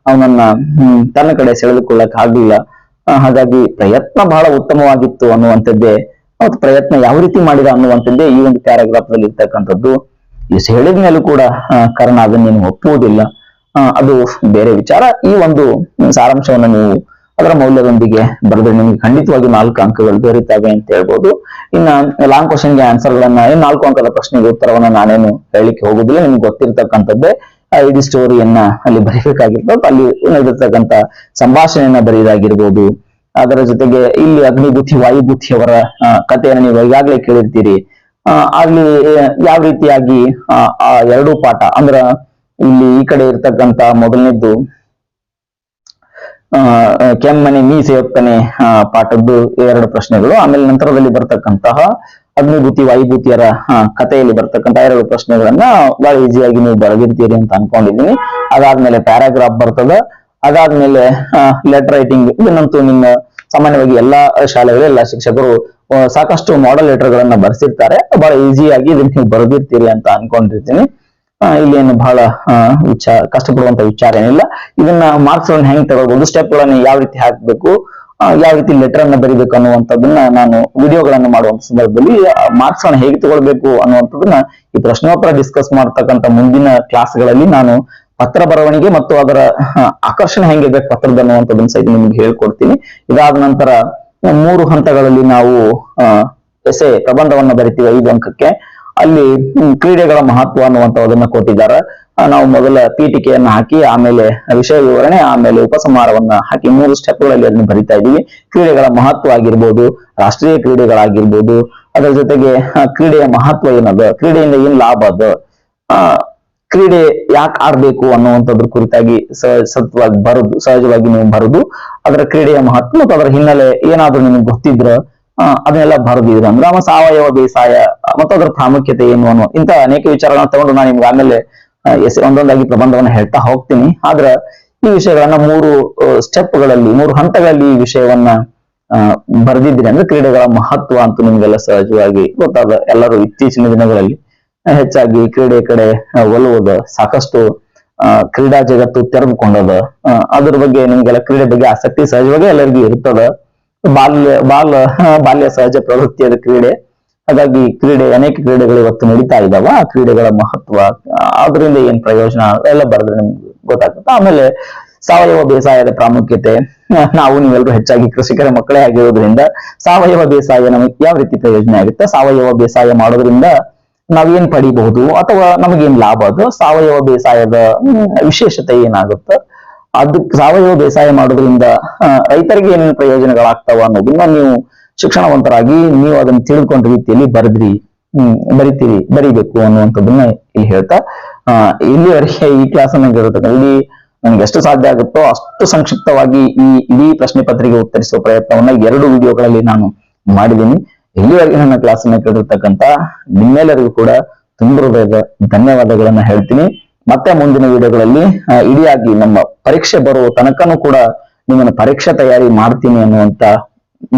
ಅವನನ್ನ ತನ್ನ ಕಡೆ ಸೆಳೆದುಕೊಳ್ಳಕ್ ಆಗ್ಲಿಲ್ಲ. ಹಾಗಾಗಿ ಪ್ರಯತ್ನ ಬಹಳ ಉತ್ತಮವಾಗಿತ್ತು ಅನ್ನುವಂಥದ್ದೇ ಪ್ರಯತ್ನ ಯಾವ ರೀತಿ ಮಾಡಿದ ಅನ್ನುವಂಥದ್ದೇ ಈ ಒಂದು ಪ್ಯಾರಾಗ್ರಾಫ್ ಅಲ್ಲಿ ಇರ್ತಕ್ಕಂಥದ್ದು. ಇಷ್ಟು ಹೇಳಿದ ಮೇಲೂ ಕೂಡ ಕಾರಣ ಅದನ್ನ ಅದನ್ನೇನು ಒಪ್ಪುವುದಿಲ್ಲ. ಅದು ಬೇರೆ ವಿಚಾರ. ಈ ಒಂದು ಸಾರಾಂಶವನ್ನು ನೀವು ಅದರ ಮೌಲ್ಯದೊಂದಿಗೆ ಬರೆದ್ರೆ ನಿಮಗೆ ಖಂಡಿತವಾಗಿ ನಾಲ್ಕು ಅಂಕಗಳು ದೊರೀತವೆ ಅಂತ ಹೇಳ್ಬೋದು. ಇನ್ನ ಲಾಂಗ್ ಕ್ವಶನ್ಗೆ ಆನ್ಸರ್ ಗಳನ್ನ ಏನ್ ನಾಲ್ಕು ಅಂಕದ ಪ್ರಶ್ನೆಗೆ ಉತ್ತರವನ್ನ ನಾನೇನು ಹೇಳಲಿಕ್ಕೆ ಹೋಗುದಿಲ್ಲ. ನಿಮ್ಗೆ ಗೊತ್ತಿರ್ತಕ್ಕಂಥದ್ದೇ ಇಡೀ ಸ್ಟೋರಿಯನ್ನ ಅಲ್ಲಿ ಬರೀಬೇಕಾಗಿರ್ಬೋದು ಅಲ್ಲಿ ನಡೆದಿರ್ತಕ್ಕಂಥ ಸಂಭಾಷಣೆಯನ್ನ ಬರೆಯೋದಾಗಿರ್ಬೋದು. ಅದರ ಜೊತೆಗೆ ಇಲ್ಲಿ ಅಗ್ನಿಬುದ್ಧಿ ವಾಯುಬುದ್ಧಿಯವರ ಅವರ ಕಥೆಯನ್ನು ನೀವು ಈಗಾಗಲೇ ಕೇಳಿರ್ತೀರಿ. ಅಲ್ಲಿ ಯಾವ ರೀತಿಯಾಗಿ ಆ, ಎರಡು ಪಾಠ ಅಂದ್ರ ಇಲ್ಲಿ ಈ ಕಡೆ ಇರ್ತಕ್ಕಂತ ಮೊದಲನೇದ್ದು ಕೆಮ್ಮನೆ ಆ, ಪಾಠದ್ದು ಎರಡು ಪ್ರಶ್ನೆಗಳು ಆಮೇಲೆ ನಂತರದಲ್ಲಿ ಬರ್ತಕ್ಕಂತಹ ಅಗ್ನಿಭೂತಿ ವಾಯುಭೂತಿಯರ ಕಥೆಯಲ್ಲಿ ಬರ್ತಕ್ಕಂತ ಎರಡು ಪ್ರಶ್ನೆಗಳನ್ನ ಬಹಳ ಈಸಿಯಾಗಿ ನೀವು ಬರೆದಿರ್ತೀರಿ ಅಂತ ಅನ್ಕೊಂಡಿದ್ದೀನಿ. ಅದಾದ್ಮೇಲೆ ಪ್ಯಾರಾಗ್ರಾಫ್ ಬರ್ತದ. ಅದಾದ್ಮೇಲೆ ಲೆಟರ್ ರೈಟಿಂಗ್ ಇದನ್ನಂತೂ ನಿಮ್ಮ ಸಾಮಾನ್ಯವಾಗಿ ಎಲ್ಲಾ ಶಾಲೆಗಳು ಎಲ್ಲಾ ಶಿಕ್ಷಕರು ಸಾಕಷ್ಟು ಮಾಡಲ್ ಲೆಟರ್ ಗಳನ್ನ ಬರ್ಸಿರ್ತಾರೆ. ಬಹಳ ಈಸಿಯಾಗಿ ಇದನ್ನ ನೀವು ಬರೆದಿರ್ತೀರಿ ಅಂತ ಅನ್ಕೊಂಡಿರ್ತೀನಿ. ಇಲ್ಲಿ ಏನು ಬಹಳ ವಿಚಾರ, ಕಷ್ಟಪಡುವಂತ ವಿಚಾರ ಏನಿಲ್ಲ. ಇದನ್ನ ಮಾರ್ಕ್ಸ್ ಗಳನ್ನ ಹೆಂಗ್ ತಗೊಳ್ಬಹುದು ಸ್ಟೆಪ್ ಗಳನ್ನ ಯಾವ ರೀತಿ ಹಾಕ್ಬೇಕು? ಯಾವ ರೀತಿ ಲೆಟರ್ ಅನ್ನ ಬರಿಬೇಕು ಅನ್ನುವಂಥದ್ದನ್ನ ನಾನು ವಿಡಿಯೋಗಳನ್ನು ಮಾಡುವಂತ ಸಂದರ್ಭದಲ್ಲಿ ಮಾರ್ಕ್ಸ್ ಗಳನ್ನ ಹೇಗೆ ತಗೊಳ್ಬೇಕು ಅನ್ನುವಂಥದ್ದನ್ನ ಈ ಪ್ರಶ್ನೋತ್ತರ ಡಿಸ್ಕಸ್ ಮಾಡ್ತಕ್ಕಂಥ ಮುಂದಿನ ಕ್ಲಾಸ್ಗಳಲ್ಲಿ ನಾನು ಪತ್ರ ಬರವಣಿಗೆ ಮತ್ತು ಅದರ ಆಕರ್ಷಣೆ ಹೆಂಗಿರ್ಬೇಕು ಪತ್ರದ ಅನ್ನುವಂಥದ್ದನ್ನ ಸಹಿತ ನಿಮ್ಗೆ ಹೇಳ್ಕೊಡ್ತೀನಿ. ಇದಾದ ನಂತರ ಮೂರು ಹಂತಗಳಲ್ಲಿ ನಾವು ಎಸೆ ಪ್ರಬಂಧವನ್ನು ಬರಿತೀವಿ ಐದು ಅಂಕಕ್ಕೆ. ಅಲ್ಲಿ ಕ್ರೀಡೆಗಳ ಮಹತ್ವ ಅನ್ನುವಂಥದ್ದನ್ನ ಕೊಟ್ಟಿದ್ದಾರೆ. ನಾವು ಮೊದಲ ಪೀಠಿಕೆಯನ್ನ ಹಾಕಿ, ಆಮೇಲೆ ವಿಷಯ ವಿವರಣೆ, ಆಮೇಲೆ ಉಪಸಂಹಾರವನ್ನ ಹಾಕಿ, ಮೂರು ಸ್ಟೆಪ್ಗಳಲ್ಲಿ ಅದನ್ನ ಬರಿತಾ ಇದೀವಿ ಕ್ರೀಡೆಗಳ ಮಹತ್ವ ಆಗಿರ್ಬೋದು, ರಾಷ್ಟ್ರೀಯ ಕ್ರೀಡೆಗಳಾಗಿರ್ಬೋದು, ಅದರ ಜೊತೆಗೆ ಕ್ರೀಡೆಯ ಮಹತ್ವ ಏನದ, ಕ್ರೀಡೆಯಿಂದ ಏನ್ ಲಾಭ ಅದ? ಕ್ರೀಡೆ ಯಾಕೆ ಆಡ್ಬೇಕು ಅನ್ನುವಂಥದ್ರ ಕುರಿತಾಗಿ ಸತ್ವಾಗಿ ಬರುದು, ಸಹಜವಾಗಿ ನೀವು ಬರುದು, ಅದರ ಕ್ರೀಡೆಯ ಮಹತ್ವ ಮತ್ತು ಅದರ ಹಿನ್ನೆಲೆ ಏನಾದ್ರೂ ನಿಮ್ಗೆ ಗೊತ್ತಿದ್ರ ಅದನ್ನೆಲ್ಲ ಬರೆದಿದ್ರ. ಅಂದ್ರೆ ಆಮೇಲೆ ಸಾವಯವ ಬೇಸಾಯ ಮತ್ತು ಅದರ ಪ್ರಾಮುಖ್ಯತೆ ಏನು ಅನ್ನೋ ಇಂತ ಅನೇಕ ವಿಚಾರಗಳನ್ನ ತಗೊಂಡು ನಾನು ನಿಮ್ಗೆ ಆಮೇಲೆ ಒಂದೊಂದಾಗಿ ಪ್ರಬಂಧವನ್ನ ಹೇಳ್ತಾ ಹೋಗ್ತೀನಿ. ಆದ್ರ ಈ ವಿಷಯಗಳನ್ನ ಮೂರು ಸ್ಟೆಪ್ಗಳಲ್ಲಿ, ಮೂರು ಹಂತಗಳಲ್ಲಿ ಈ ವಿಷಯವನ್ನ ಬರೆದಿದ್ದೀರಿ ಅಂದ್ರೆ ಕ್ರೀಡೆಗಳ ಮಹತ್ವ ಅಂತೂ ನಿಮ್ಗೆಲ್ಲ ಸಹಜವಾಗಿ ಗೊತ್ತಾದ ಎಲ್ಲರೂ ಇತ್ತೀಚಿನ ದಿನಗಳಲ್ಲಿ. ಹೆಚ್ಚಾಗಿ ಕ್ರೀಡೆ ಕಡೆ ಒಲುವುದು, ಸಾಕಷ್ಟು ಕ್ರೀಡಾ ಜಗತ್ತು ತೆರೆದುಕೊಂಡದ. ಅದ್ರ ಬಗ್ಗೆ ನಿಮ್ಗೆಲ್ಲ ಕ್ರೀಡೆ ಬಗ್ಗೆ ಆಸಕ್ತಿ ಸಹಜವಾಗಿ ಎಲ್ಲರಿಗೂ ಇರ್ತದ. ಬಾಲ್ಯ, ಬಾಲ, ಬಾಲ್ಯ ಸಹಜ ಪ್ರವೃತ್ತಿಯಾದ ಕ್ರೀಡೆ. ಹಾಗಾಗಿ ಕ್ರೀಡೆ, ಅನೇಕ ಕ್ರೀಡೆಗಳು ಇವತ್ತು ನಡೀತಾ ಇದಾವ. ಆ ಕ್ರೀಡೆಗಳ ಮಹತ್ವ, ಅದರಿಂದ ಏನ್ ಪ್ರಯೋಜನ ಎಲ್ಲ ಬರೆದ್ರೆ ನಿಮ್ಗೆ ಗೊತ್ತಾಗುತ್ತೆ. ಆಮೇಲೆ ಸಾವಯವ ಬೇಸಾಯದ ಪ್ರಾಮುಖ್ಯತೆ. ನಾವು ನೀವೆಲ್ಲರೂ ಹೆಚ್ಚಾಗಿ ಕೃಷಿಕರ ಮಕ್ಕಳೇ ಆಗಿರೋದ್ರಿಂದ ಸಾವಯವ ಬೇಸಾಯ ನಮಗೆ ಯಾವ ರೀತಿ ಪ್ರಯೋಜನ ಆಗುತ್ತೆ? ಸಾವಯವ ಬೇಸಾಯ ಮಾಡೋದ್ರಿಂದ ನಾವೇನ್ ಪಡಿಬಹುದು ಅಥವಾ ನಮಗೇನ್ ಲಾಭ? ಅದು ಸಾವಯವ ಬೇಸಾಯದ ವಿಶೇಷತೆ ಏನಾಗುತ್ತೆ? ಅದಕ್ಕೆ ಸಾವಯವ ಬೇಸಾಯ ಮಾಡೋದ್ರಿಂದ ರೈತರಿಗೆ ಏನೇನು ಪ್ರಯೋಜನಗಳಾಗ್ತಾವ ಅನ್ನೋದನ್ನ ನೀವು ಶಿಕ್ಷಣವಂತರಾಗಿ ನೀವು ಅದನ್ನ ತಿಳಿದುಕೊಂಡ ರೀತಿಯಲ್ಲಿ ಬರೆದ್ರಿ, ಹ್ಮ್, ಬರಿತೀರಿ, ಬರಿಬೇಕು ಅನ್ನುವಂಥದ್ದನ್ನ ಇಲ್ಲಿ ಹೇಳ್ತಾ ಇಲ್ಲಿವರೆಗೆ ಈ ಕ್ಲಾಸ್ ಕೇಳಿರ್ತಕ್ಕಂಥ ಇಲ್ಲಿ ನನ್ಗೆ ಎಷ್ಟು ಸಾಧ್ಯ ಆಗುತ್ತೋ ಅಷ್ಟು ಸಂಕ್ಷಿಪ್ತವಾಗಿ ಈ ಇಡೀ ಪ್ರಶ್ನೆ ಪತ್ರಿಕೆ ಉತ್ತರಿಸುವ ಪ್ರಯತ್ನವನ್ನ ಎರಡು ವಿಡಿಯೋಗಳಲ್ಲಿ ನಾನು ಮಾಡಿದ್ದೀನಿ. ಇಲ್ಲಿವರೆಗೆ ನನ್ನ ಕ್ಲಾಸ್ ಅನ್ನ ಕೇಳಿರ್ತಕ್ಕಂತ ನಿಮ್ಮೆಲ್ಲರಿಗೂ ಕೂಡ ತುಂಬ ಧನ್ಯವಾದಗಳನ್ನ ಹೇಳ್ತೀನಿ. ಮತ್ತೆ ಮುಂದಿನ ವಿಡಿಯೋಗಳಲ್ಲಿ ಇಡಿಯಾಗಿ ನಮ್ಮ ಪರೀಕ್ಷೆ ಬರುವ ತನಕನೂ ಕೂಡ ನಿಮ್ಮನ್ನ ಪರೀಕ್ಷೆ ತಯಾರಿ ಮಾಡ್ತೀನಿ ಅನ್ನುವಂತ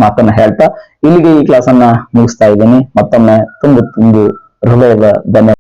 ಮಾತನ್ನ ಹೇಳ್ತಾ ಇಲ್ಲಿಗೆ ಈ ಕ್ಲಾಸ್ ಅನ್ನ ಮುಗಿಸ್ತಾ ಇದ್ದೀನಿ. ಮತ್ತೊಮ್ಮೆ ತುಂಬ ತುಂಬ ಹೃದಯದ ಧನ್ಯವಾದ